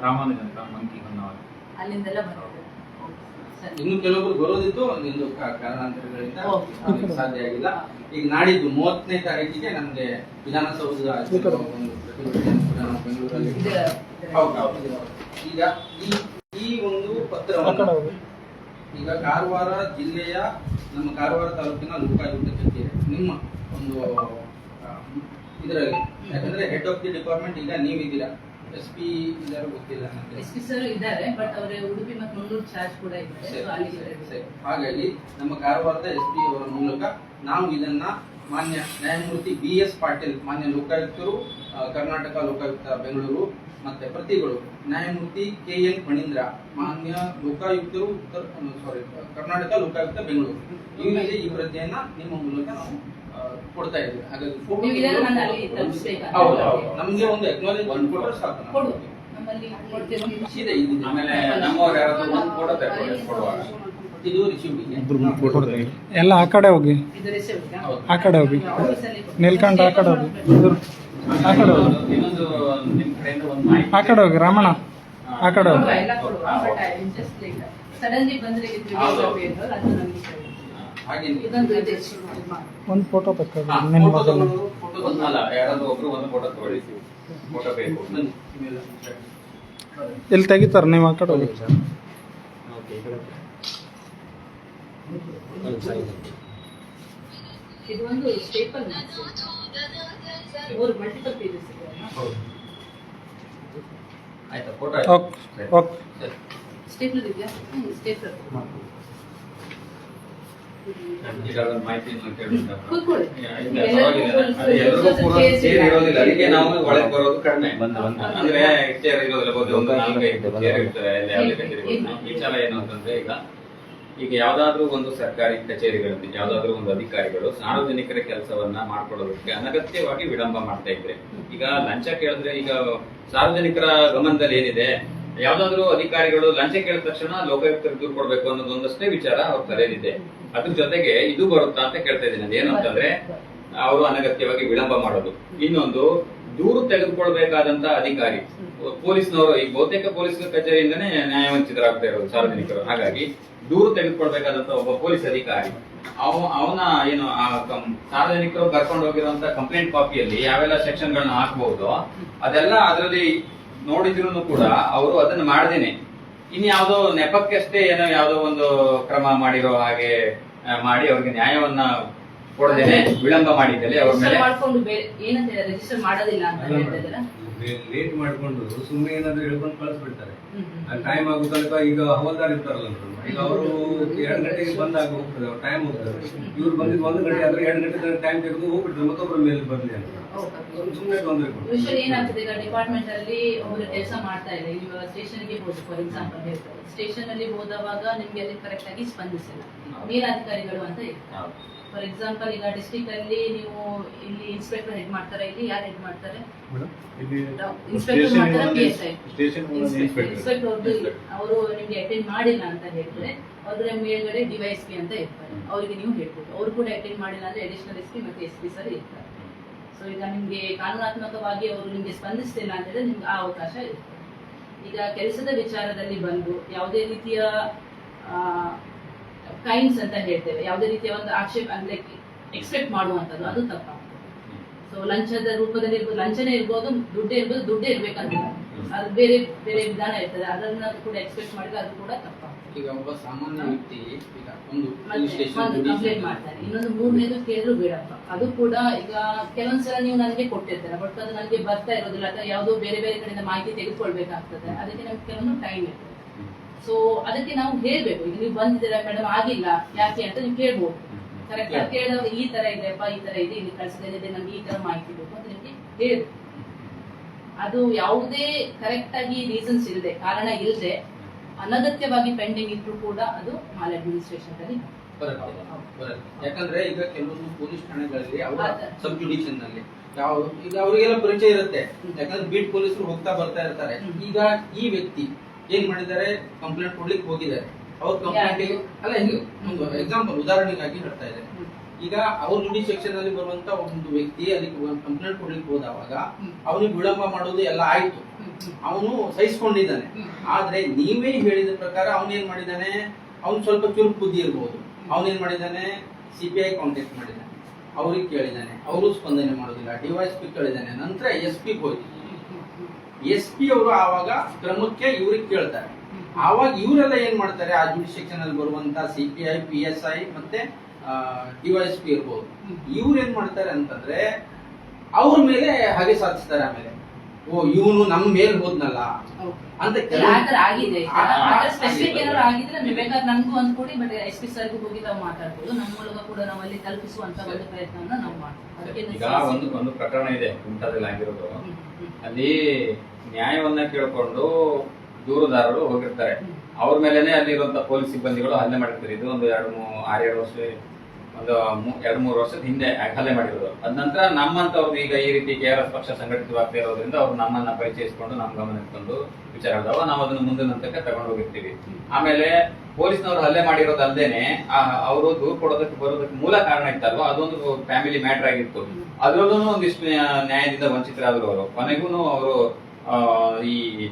ರಾಮಾನುಜನ್ ಮಂಕಿ ಹೊನ್ನಾವರ. ಅಲ್ಲಿಂದೆಲ್ಲ ಸರಿ ಇನ್ನು ಕೆಲವೊಬ್ರು ಬರೋದಿತ್ತು ಒಂದು ಕಾರಣಾಂತರಗಳಿಂದ ಸಾಧ್ಯ ಆಗಿಲ್ಲ. ಈಗ ನಾಡಿದ್ದು ಮೂವತ್ತನೇ ತಾರೀಕಿಗೆ ನಮ್ಗೆ ವಿಧಾನಸೌಧದ ಒಂದು ಕೂಡ ನಾವು ಬೆಂಗಳೂರಲ್ಲಿ. ಈಗ ಈ ಈ ಒಂದು ಪತ್ರ ಪತ್ರವನ್ನು ಈಗ ಕಾರವಾರ ಜಿಲ್ಲೆಯ ನಮ್ಮ ಕಾರವಾರ ತಾಲೂಕಿನ ಲೋಕಾಯುಕ್ತ ಕಚೇರಿ ನಿಮ್ಮ ಒಂದು ಇದರಲ್ಲಿ. ಯಾಕಂದ್ರೆ ಹೆಡ್ ಆಫ್ ದಿ ಡಿಪಾರ್ಟ್ಮೆಂಟ್ ಈಗ ನೀವಿದ್ದೀರಾ. ಎಸ್ ಪಿ ಇದಾರೋ ಗೊತ್ತಿಲ್ಲ ನನಗೆ ಎಸ್ ಪಿ ಸರ್ ಇದ್ದಾರೆ ಬಟ್ ಅವರ ಉಡುಪಿ ಮತ್ತು ಮಂಗಳೂರು ಚಾರ್ಜ್ ಕೂಡ ಇದ್ದಾರೆ ಸರಿ, So ಅಲ್ಲಿ ಸರಿ, ಸರಿ. ಹಾಗಾಗಿ ನಮ್ಮ ಕಾರವಾರದ ಎಸ್ ಪಿ ಅವರ ಮೂಲಕ ನಾವು ಇದನ್ನ ಮಾನ್ಯ ನ್ಯಾಯಮೂರ್ತಿ ಬಿ ಎಸ್ ಪಾಟೀಲ್ ಮಾನ್ಯ ಲೋಕಾಯುಕ್ತರು ಆ, ಕರ್ನಾಟಕ ಲೋಕಾಯುಕ್ತ ಬೆಂಗಳೂರು ಮತ್ತೆ ಪ್ರತಿಗಳು ನ್ಯಾಯಮೂರ್ತಿ ಕೆ ಎನ್ ಮಣೀಂದ್ರ ಮಾನ್ಯ ಲೋಕಾಯುಕ್ತರು ಸಾರಿ ಕರ್ನಾಟಕ ಲೋಕಾಯುಕ್ತ ಬೆಂಗಳೂರು. ಇವರಿಗೆ ಈ ಪ್ರತಿಯನ್ನ ನಿಮ್ಮ ಮೂಲಕ ನಾವು ಕೊಡ್ತಾ ಇದ್ದೀವಿ ಹಾಗಾಗಿ ಫೋಟೋ ನೀವು ಇದನ್ನ ನಾನು ಅಲ್ಲಿ ತಲುಪಿಸ್ಬೇಕಾ? ಹೌದು ಹೌದು. ನಮ್ಗೆ ಒಂದು ಅಕ್ನಾಲೇಜ್ಮೆಂಟ್ ಕೊಟ್ಟರೆ ಸಾಕು ನಾವು. ಕೊಡು. ನಮ್ಮಲ್ಲಿ ಕೊಡ್ತೀವಿ. ಇದು ಆಮೇಲೆ ನಮ್ಮವ್ರು ಯಾರಾದ್ರೂ ಒಂದು ಫೋಟೋ ಕೊಡುವಾಗ. ಇದು ರಿಸೀವ್ ಎಲ್ಲ ಆ ಕಡೆ ಹೋಗಿ. ಇದು ಆ ಕಡೆ ಹೋಗಿ. ಕೊಡ್ತೀವಿ. ಆ ಕಡೆ ಹೋಗಿ. ಆ ಕಡೆ ಹೋಗಿ. ಇನ್ನೊಂದು ನಿಮ್ಮ ಕಡೆಯಿಂದ ಒಂದು ಮಾಹಿತಿ ಆ ಕಡೆ ಹೋಗಿ ರಾಮಣ್ಣ ಆ ಕಡೆ ಹೋಗಿ. ಕೊಡುವ, ಎಲ್ಲ ಕೊಡುವ ಬಟ್ ಜಸ್ಟ್ ಲೈಕ್ ಸಡನ್ಲಿ ಬಂದ್ರೆ ಇದು ಹೌದು. video ಬೇಕು, ಅದು ನಮ್ಗೆ ಒಂದು ಫೋಟೋ ತಕ್ಕ ನಿಮ್ಮ ಮೊಬೈಲ್ ಒಂದು ಅಲ್ಲ ಯಾರಾದ್ರೂ ಒಬ್ರು ಒಂದು ಫೋಟೋ ತಗೊಳ್ಳಿ ಫೋಟೋ ಬೇಕು. ಎಲ್ಲಿ ತೆಗಿತಾರೆ? ನೀವು ಆ ಕಡೆ ಹೋಗಿ. ಇದು ಒಂದು ಸ್ಟೇಪಲ್ ಮೂರು ಮಲ್ಟಿಪಲ್ ಪೇಜಸ್ ಆಯ್ತಾ ಫೋಟೋ ಓಕೆ ಓಕೆ. ಸ್ಟೇಪ್ಲರ್ ಇದೆಯಾ? ಸ್ಟೇಪ್ಲರ್ ಈಗ ಅದನ್ನ ಮಾಹಿತಿಯನ್ನು ಕೇಳಿದ್ರೆ ಕೂತ್ಕೊಳ್ಳಿ. ಇಲ್ಲ, ಪರವಾಗಿಲ್ಲ. ಅದು ಎಲ್ರಿಗೂ ಪೂರ್ವ ಚೇರ್ ಇರೋದಿಲ್ಲ. ಅದಕ್ಕೆ ನಾವು ಒಳಗೆ ಬರೋದು ಕಡಿಮೆ. ಅಂದ್ರೆ ಚೇರ್ ಇರೋದಿಲ್ಲ ಒಂದು ನಾಲ್ಕೈದು ಚೇರ್ ಇರ್ತದೆ ಅಲ್ಲಿ ಅಲ್ಲಿ ವಿಚಾರ ಏನು ಅಂತಂದ್ರೆ ಈಗ ಈಗ ಯಾವ್ದಾದ್ರೂ ಒಂದು ಸರ್ಕಾರಿ ಕಚೇರಿಗಳಲ್ಲಿ ಯಾವ್ದಾದ್ರೂ ಒಂದು ಅಧಿಕಾರಿಗಳು ಸಾರ್ವಜನಿಕರ ಕೆಲಸವನ್ನ ಮಾಡ್ಕೊಳ್ಳೋದಕ್ಕೆ ಅನಗತ್ಯವಾಗಿ ವಿಳಂಬ ಮಾಡ್ತಾ ಇದ್ರೆ ಈಗ ಲಂಚ ಕೇಳಿದ್ರೆ ಈಗ ಸಾರ್ವಜನಿಕರ ಗಮನದಲ್ಲಿ ಏನಿದೆ? ಯಾವ್ದಾದ್ರು ಅಧಿಕಾರಿಗಳು ಲಂಚ ಕೇಳಿದ ತಕ್ಷಣ ಲೋಕಾಯುಕ್ತರಿಗೆ ದೂರು ಕೊಡ್ಬೇಕು ಅನ್ನೋದೊಂದಷ್ಟೇ ವಿಚಾರ ಅವ್ರ ತಲೆಯಲ್ಲಿದೆ. ಅದ್ರ ಜೊತೆಗೆ ಇದು ಬರುತ್ತಾ ಅಂತ ಕೇಳ್ತಾ ಇದ್ದೀನಿ. ಅದು ಏನು ಅಂತಂದ್ರೆ ಅವರು ಅನಗತ್ಯವಾಗಿ ವಿಳಂಬ ಮಾಡೋದು. ಇನ್ನೊಂದು, ದೂರು ತೆಗೆದುಕೊಳ್ಬೇಕಾದಂತ ಅಧಿಕಾರಿ. ಪೊಲೀಸ್ನವರು, ಈ ಬಹುತೇಕ ಪೊಲೀಸ್ ಕಚೇರಿಯಿಂದನೇ ನ್ಯಾಯವಂಚಿತರಾಗ್ತಾ ಇರೋದು ಸಾರ್ವಜನಿಕರು. ಹಾಗಾಗಿ, ದೂರು ತೆಗೆದುಕೊಳ್ಬೇಕಾದಂತ ಒಬ್ಬ ಪೊಲೀಸ್ ಅಧಿಕಾರಿ. ಅವ, ಅವನ ಏನು ಸಾರ್ವಜನಿಕರು ಕರ್ಕೊಂಡು ಹೋಗಿರುವಂತ ಕಂಪ್ಲೇಂಟ್ ಕಾಪಿಯಲ್ಲಿ ಯಾವೆಲ್ಲ ಸೆಕ್ಷನ್ ಗಳನ್ನ ಹಾಕಬಹುದು ಅದೆಲ್ಲ ಅದರಲ್ಲಿ ನೋಡಿದ್ರು ಕೂಡ ಅವರು ಅದನ್ನ ಮಾಡದೇನೆ. ಇನ್ ಯಾವ್ದೋ ನೆಪಕ್ಕಷ್ಟೇ ಏನೋ ಯಾವ್ದೋ ಒಂದು ಕ್ರಮ ಮಾಡಿರೋ ಹಾಗೆ ಮಾಡಿ ಅವ್ರಿಗೆ ನ್ಯಾಯವನ್ನ ಕೊಡದೇನೆ ವಿಳಂಬ ಮಾಡಿದ್ದಲ್ಲಿ ಅವ್ರ ಮೇಲೆ. ಮಾಡ್ಕೊಂಡು ಏನಂತ ರಿಜಿಸ್ಟರ್ ಮಾಡೋದಿಲ್ಲ ಅಂತ ಹೇಳ್ತಾ ಲೇಟ್ ಮಾಡ್ಕೊಂಡು ಸುಮ್ಮನೆ ಏನಾದ್ರು ಹೇಳ್ಕೊಂಡು ಕಳಿಸ್ಬಿಡ್ತಾರೆ. ಟೈಮ್ ಆಗೋ ತನಕ ಈಗ ಹವಲ್ದಾರ್ ಇರ್ತಾರಲ್ಲ ಈಗ ಅವರು ಎರಡು ಗಂಟೆಗೆ ಬಂದಾಗ ಹೋಗ್ತದೆ ಅವ್ರ ಟೈಮ್ ಹೋಗ್ತದೆ ಇವ್ರು ಬಂದಿದ್ದು ಒಂದು ಗಂಟೆ ಆದ್ರೆ ಎರಡು ಗಂಟೆ ತನಕ ಟೈಮ್ ತೆಗೆದು ಹೋಗ್ಬಿಟ್ರೆ ಮತ್ತೊಬ್ಬರ ಮೇಲೆ ಬರ್ಲಿ ಅಂತ. ಸುಮ್ಮನೆ ತೊಂದರೆ ಕೊಡ್ತಾರೆ. ಯೂಶಲಿ ಏನಾಗ್ತದೆ ಈಗ ಡಿಪಾರ್ಟ್ಮೆಂಟ್ ಅಲ್ಲಿ ಒಬ್ಬರು ಕೆಲಸ ಮಾಡ್ತಾ ಇದೆ. ಇವಾಗ ಫಾರ್ ಎಕ್ಸಾಂಪಲ್ ಸ್ಟೇಷನ್ ಅಲ್ಲಿ ಹೋದಾಗ ನಿಮ್ಗೆ ಅಲ್ಲಿ ಕರೆಕ್ಟ್ ಆಗಿ ಸ್ಪಂದಿಸಿಲ್ಲ. ಮೇಲಾಧಿಕಾರಿಗಳು ಅಂತ ಇರ್ತಾರೆ. ಫಾರ್ ಎಕ್ಸಾಂಪಲ್ ಈಗ ಡಿಸ್ಟ್ರಿಕ್ಟ್ ಅಲ್ಲಿ ನೀವು ಇಲ್ಲಿ ಇನ್ಸ್ಪೆಕ್ಟರ್ ಹೆಡ್ ಮಾಡ್ತಾರೆ ಇಲ್ಲಿ ಯಾರು ಹೆಡ್ ಮಾಡ್ತಾರೆ? ಇನ್ಸ್ಪೆಕ್ಟರ್ ಮಾಡ್ತಾರೆ ಪಿ ಎಸ್ ಐ ಇನ್ಸ್ಪೆಕ್ಟರ್ ಅವರು ನಿಮ್ಗೆ ಅಟೆಂಡ್ ಮಾಡಿಲ್ಲ ಅಂತ ಹೇಳಿದ್ರೆ ಅವ್ರ ಮೇಲ್ಗಡೆ ಡಿವೈಸ್ ಪಿ ಅಂತ ಇರ್ತಾರೆ ಅವರಿಗೆ ನೀವು ಹೇಳ್ಬೋದು ಅವರು ಕೂಡ ಅಟೆಂಡ್ ಮಾಡಿಲ್ಲ ಅಂದ್ರೆ ಅಡಿಷನಲ್ ಎಸ್ ಪಿ ಮತ್ತೆ ಎಸ್ ಪಿ ಸರ್ ಇರ್ತಾರೆ ಸೊ ಈಗ ನಿಮ್ಗೆ ಕಾನೂನಾತ್ಮಕವಾಗಿ ಅವರು ನಿಮ್ಗೆ ಸ್ಪಂದಿಸ್ತಿಲ್ಲ ಅಂತ ಹೇಳಿದ್ರೆ ನಿಮ್ಗೆ ಆ ಅವಕಾಶ ಇರ್ತದೆ ಈಗ ಕೆಲಸದ ವಿಚಾರದಲ್ಲಿ ಬಂದು ಯಾವುದೇ ರೀತಿಯ ಕೈಂಡ್ಸ್ ಅಂತ ಹೇಳ್ತೇವೆ. ಯಾವುದೇ ರೀತಿಯ ಒಂದು ಆಕ್ಷೇಪ ಅಂದ್ರೆ ಎಕ್ಸ್ಪೆಕ್ಟ್ ಮಾಡುವಂಥದ್ದು ಅದು ತಪ್ಪಾಗ್ತದೆ. ಸೊ ಲಂಚದ ರೂಪದಲ್ಲಿ ಇರ್ಬೋದು ಲಂಚನೇ ಇರ್ಬೋದು ದುಡ್ಡೇ ಇರ್ಬೋದು ದುಡ್ಡೇ ಇರ್ಬೇಕಂತಿಲ್ಲ ಅದು ಬೇರೆ ಬೇರೆ ವಿಧಾನ ಇರ್ತದೆ. ಅದನ್ನ ಕೂಡ ಎಕ್ಸ್ಪೆಕ್ಟ್ ಮಾಡಿದ್ರೆ ಅದು ಕೂಡ ತಪ್ಪಾಗ್ತದೆ. ಈಗ ಒಬ್ಬ ಸಾಮಾನ್ಯ ವ್ಯಕ್ತಿ ಈಗ ಒಂದು ಕಂಪ್ಲೇಂಟ್ ಮಾಡ್ತಾರೆ. ಇನ್ನೊಂದು ಮೂರನೇದು ಕೇಳಿದ್ರು ಬೇಡಪ್ಪ. ಅದು ಕೂಡ ಈಗ ಕೆಲವೊಂದ್ಸಲ ನೀವು ನನಗೆ ಕೊಟ್ಟಿರ್ತಾರೆ ಬಟ್ ಅದು ನನಗೆ ಬರ್ತಾ ಇರೋದಿಲ್ಲ ಅಥವಾ ಯಾವುದೋ ಬೇರೆ ಬೇರೆ ಕಡೆಯಿಂದ ಮಾಹಿತಿ ತೆಗೆದುಕೊಳ್ಬೇಕಾಗ್ತದೆ. ಅದಕ್ಕೆ ನಮ್ಗೆ ಕೆಲವೊಂದು ಟೈಮ್ ಇರ್ತದೆ. ಸೊ ಅದಕ್ಕೆ ನಾವು ಹೇಳ್ಬೇಕು ಇಲ್ಲಿ ನೀವು ಬಂದಿದ್ದೀರಾ ಮೇಡಮ್ ಆಗಿಲ್ಲ. ಯಾಕೆ ಅಂತ ನೀವು ಕೇಳ್ಬೋದು. ಕರೆಕ್ಟ್ ಕೇಳಿದವರು ಈ ತರ ಇದೆಯಪ್ಪ ಈ ತರ ಇದೆ ಇಲ್ಲಿ ಕಳ್ಸಿದೆ ನಮ್ಗೆ ಈ ತರ ಮಾಹಿತಿ ಬೇಕು ಅಂತ ನಿಮ್ಗೆ ಹೇಳ್ಬೇಕು ಅದು ಯಾವುದೇ ಕರೆಕ್ಟ್ ಆಗಿ ರೀಸನ್ಸ್ ಇಲ್ಲದೆ ಕಾರಣ ಇಲ್ಲದೆ ಅನಗತ್ಯವಾಗಿ ಪೆಂಡಿಂಗ್ ಇದ್ರು ಕೂಡ ಅದು ಮಾಲ್ ಅಡ್ಮಿನಿಸ್ಟ್ರೇಷನ್ ಅಲ್ಲಿ ಯಾಕಂದ್ರೆ ಈಗ ಕೆಲವೊಂದು ಪೊಲೀಸ್ ಠಾಣೆಗಳಲ್ಲಿ ಅವರ. ಸಬ್ ಜುಡಿಷನ್ನಲ್ಲಿ ಯಾವ ಈಗ ಅವರಿಗೆಲ್ಲ ಪರಿಚಯ ಇರುತ್ತೆ. ಯಾಕಂದ್ರೆ ಬೀಟ್ ಪೊಲೀಸರು ಹೋಗ್ತಾ ಬರ್ತಾ ಇರ್ತಾರೆ. ಈಗ ಈ ವ್ಯಕ್ತಿ ಏನ್ ಮಾಡಿದ್ದಾರೆ? ಕಂಪ್ಲೇಂಟ್ ಕೊಡ್ಲಿಕ್ಕೆ ಹೋಗಿದ್ದಾರೆ. ಅವ್ರ ಕಂಪ್ಲೇಂಟ್? ಅಲ್ಲ ಹಿಂಗೆ ಒಂದು ಎಕ್ಸಾಂಪಲ್ ಉದಾಹರಣೆಗಾಗಿ ಹೇಳ್ತಾ ಇದ್ದಾರೆ ಈಗ ಅವ್ರ ಜುಡಿ ಸೆಕ್ಷನ್ ಅಲ್ಲಿ ಬರುವಂತ ಒಂದು ವ್ಯಕ್ತಿ ಅಲ್ಲಿ ಕಂಪ್ಲೇಂಟ್ ಕೊಡ್ಲಿಕ್ಕೆ ಹೋದವಾಗ ಅವ್ರಿಗೆ ಅವನಿಗೆ ವಿಳಂಬ ಮಾಡೋದು ಎಲ್ಲ ಆಯ್ತು. ಅವನು ಸಹಿಸ್ಕೊಂಡಿದ್ದಾನೆ. ಆದ್ರೆ ನೀವೇ ಹೇಳಿದ ಪ್ರಕಾರ ಅವನೇನ್ ಮಾಡಿದ್ದಾನೆ? ಅವ್ನು ಸ್ವಲ್ಪ ಚುರುಕು ಬುದ್ಧಿ ಇರ್ಬೋದು. ಅವನೇನ್ ಮಾಡಿದ್ದಾನೆ? ಸಿಪಿಐ ಕಾಂಟ್ಯಾಕ್ಟ್ ಮಾಡಿದ್ದಾನೆ. ಅವ್ರಿಗೆ ಕೇಳಿದ್ದಾನೆ. ಅವರು ಸ್ಪಂದನೆ ಮಾಡೋದಿಲ್ಲ. ಡಿವೈಸ್ ಪಿ ಕೇಳಿದ್ದಾನೆ. ನಂತರ ಎಸ್ ಪಿ ಹೋಯ್ತು. ಎಸ್ ಪಿ ಅವರು ಆವಾಗ ಕ್ರಮಕ್ಕೆ ಇವ್ರಿಗೆ ಕೇಳ್ತಾರೆ. ಆವಾಗ ಇವರೆಲ್ಲ ಏನ್ ಮಾಡ್ತಾರೆ? ಆ ಜುಡಿಸೆಕ್ಷನ್ ಅಲ್ಲಿ ಬರುವಂತ C P I P S I ಮತ್ತೆ ಡಿವೈಎಸ್ಪಿ ಇರ್ಬೋದು. ಇವ್ರು ಏನ್ ಮಾಡ್ತಾರೆ ಅಂತಂದ್ರೆ ಅವ್ರ ಮೇಲೆ ಹಾಗೆ ಸಾಧಿಸ್ತಾರೆ ಆಮೇಲೆ. ಓ ಇವನು ನಮ್ ಮೇಲೆ ಹೋದ್ನಲ್ಲ. ಅಂತ ಆಗಿದೆ ಸ್ಪೆಸಿಫಿಕ್. ಏನಾದ್ರು ಆಗಿದ್ರೆ ನೀವು ಬೇಕಾದ್ರೆ ಅಂದ್ಕೊಡಿ ಬಟ್ ಎಸ್ ಪಿ ಸರ್ಗೂ ಹೋಗಿ ನಾವು ಮಾತಾಡ್ಬೋದು. ಕೂಡ ನಾವು ಅಲ್ಲಿ ತಲುಪಿಸುವಂತ ಒಂದು ಪ್ರಯತ್ನವನ್ನ ನಾವು ಮಾಡ್ತೀವಿ. ಅದಕ್ಕೆ ಈಗ ಒಂದು ಒಂದು ಪ್ರಕರಣ ಇದೆ ಕುಮಟಾದಲ್ಲಿ ಆಗಿರೋದು. ಅಲ್ಲಿ ನ್ಯಾಯವನ್ನ ಕೇಳ್ಕೊಂಡು ದೂರದಾರರು ಹೋಗಿರ್ತಾರೆ. ಅವ್ರ ಮೇಲೆನೆ ಅಲ್ಲಿರುವಂತ ಪೊಲೀಸ್ ಸಿಬ್ಬಂದಿಗಳು ಹಲ್ಲೆ ಮಾಡಿರ್ತಾರೆ. ಇದು ಒಂದು ಎರಡು ಆರು ಏಳು ವರ್ಷ ಒಂದು ಎರಡು ಮೂರು ವರ್ಷದ ಹಿಂದೆ ಹಲ್ಲೆ ಮಾಡಿರೋದು. ಅದ ನಂತರ ನಮ್ಮಂತವ್ರು ಈಗ ಈ ರೀತಿ ಕೆ ಆರ್ ಎಸ್ ಪಕ್ಷ ಸಂಘಟಿತವಾಗ್ತಾ ಇರೋದ್ರಿಂದ ಅವ್ರು ನಮ್ಮನ್ನ ಪರಿಚಯಿಸಿಕೊಂಡು ನಮ್ಮ ಗಮನ ಇಟ್ಕೊಂಡು ವಿಚಾರ ನಾವು ಅದನ್ನು ಮುಂದಿನ ಹಂತಕ್ಕೆ ತಗೊಂಡು ಹೋಗಿರ್ತೀವಿ. ಆಮೇಲೆ ಪೊಲೀಸ್ನವ್ರು ಹಲ್ಲೆ ಮಾಡಿರೋದಲ್ದೇನೆ ಅವರು ದೂರು ಕೊಡೋದಕ್ಕೆ ಬರೋದಕ್ಕೆ ಮೂಲ ಕಾರಣ ಇತ್ತಲ್ವ? ಅದೊಂದು ಫ್ಯಾಮಿಲಿ ಮ್ಯಾಟರ್ ಆಗಿತ್ತು. ಅದರಲ್ಲೂ ಒಂದಿಷ್ಟು ನ್ಯಾ- ನ್ಯಾಯದಿಂದ ವಂಚಿತರಾದ್ರು ಅವರು. ಕೊನೆಗೂ ಅವರು ಈ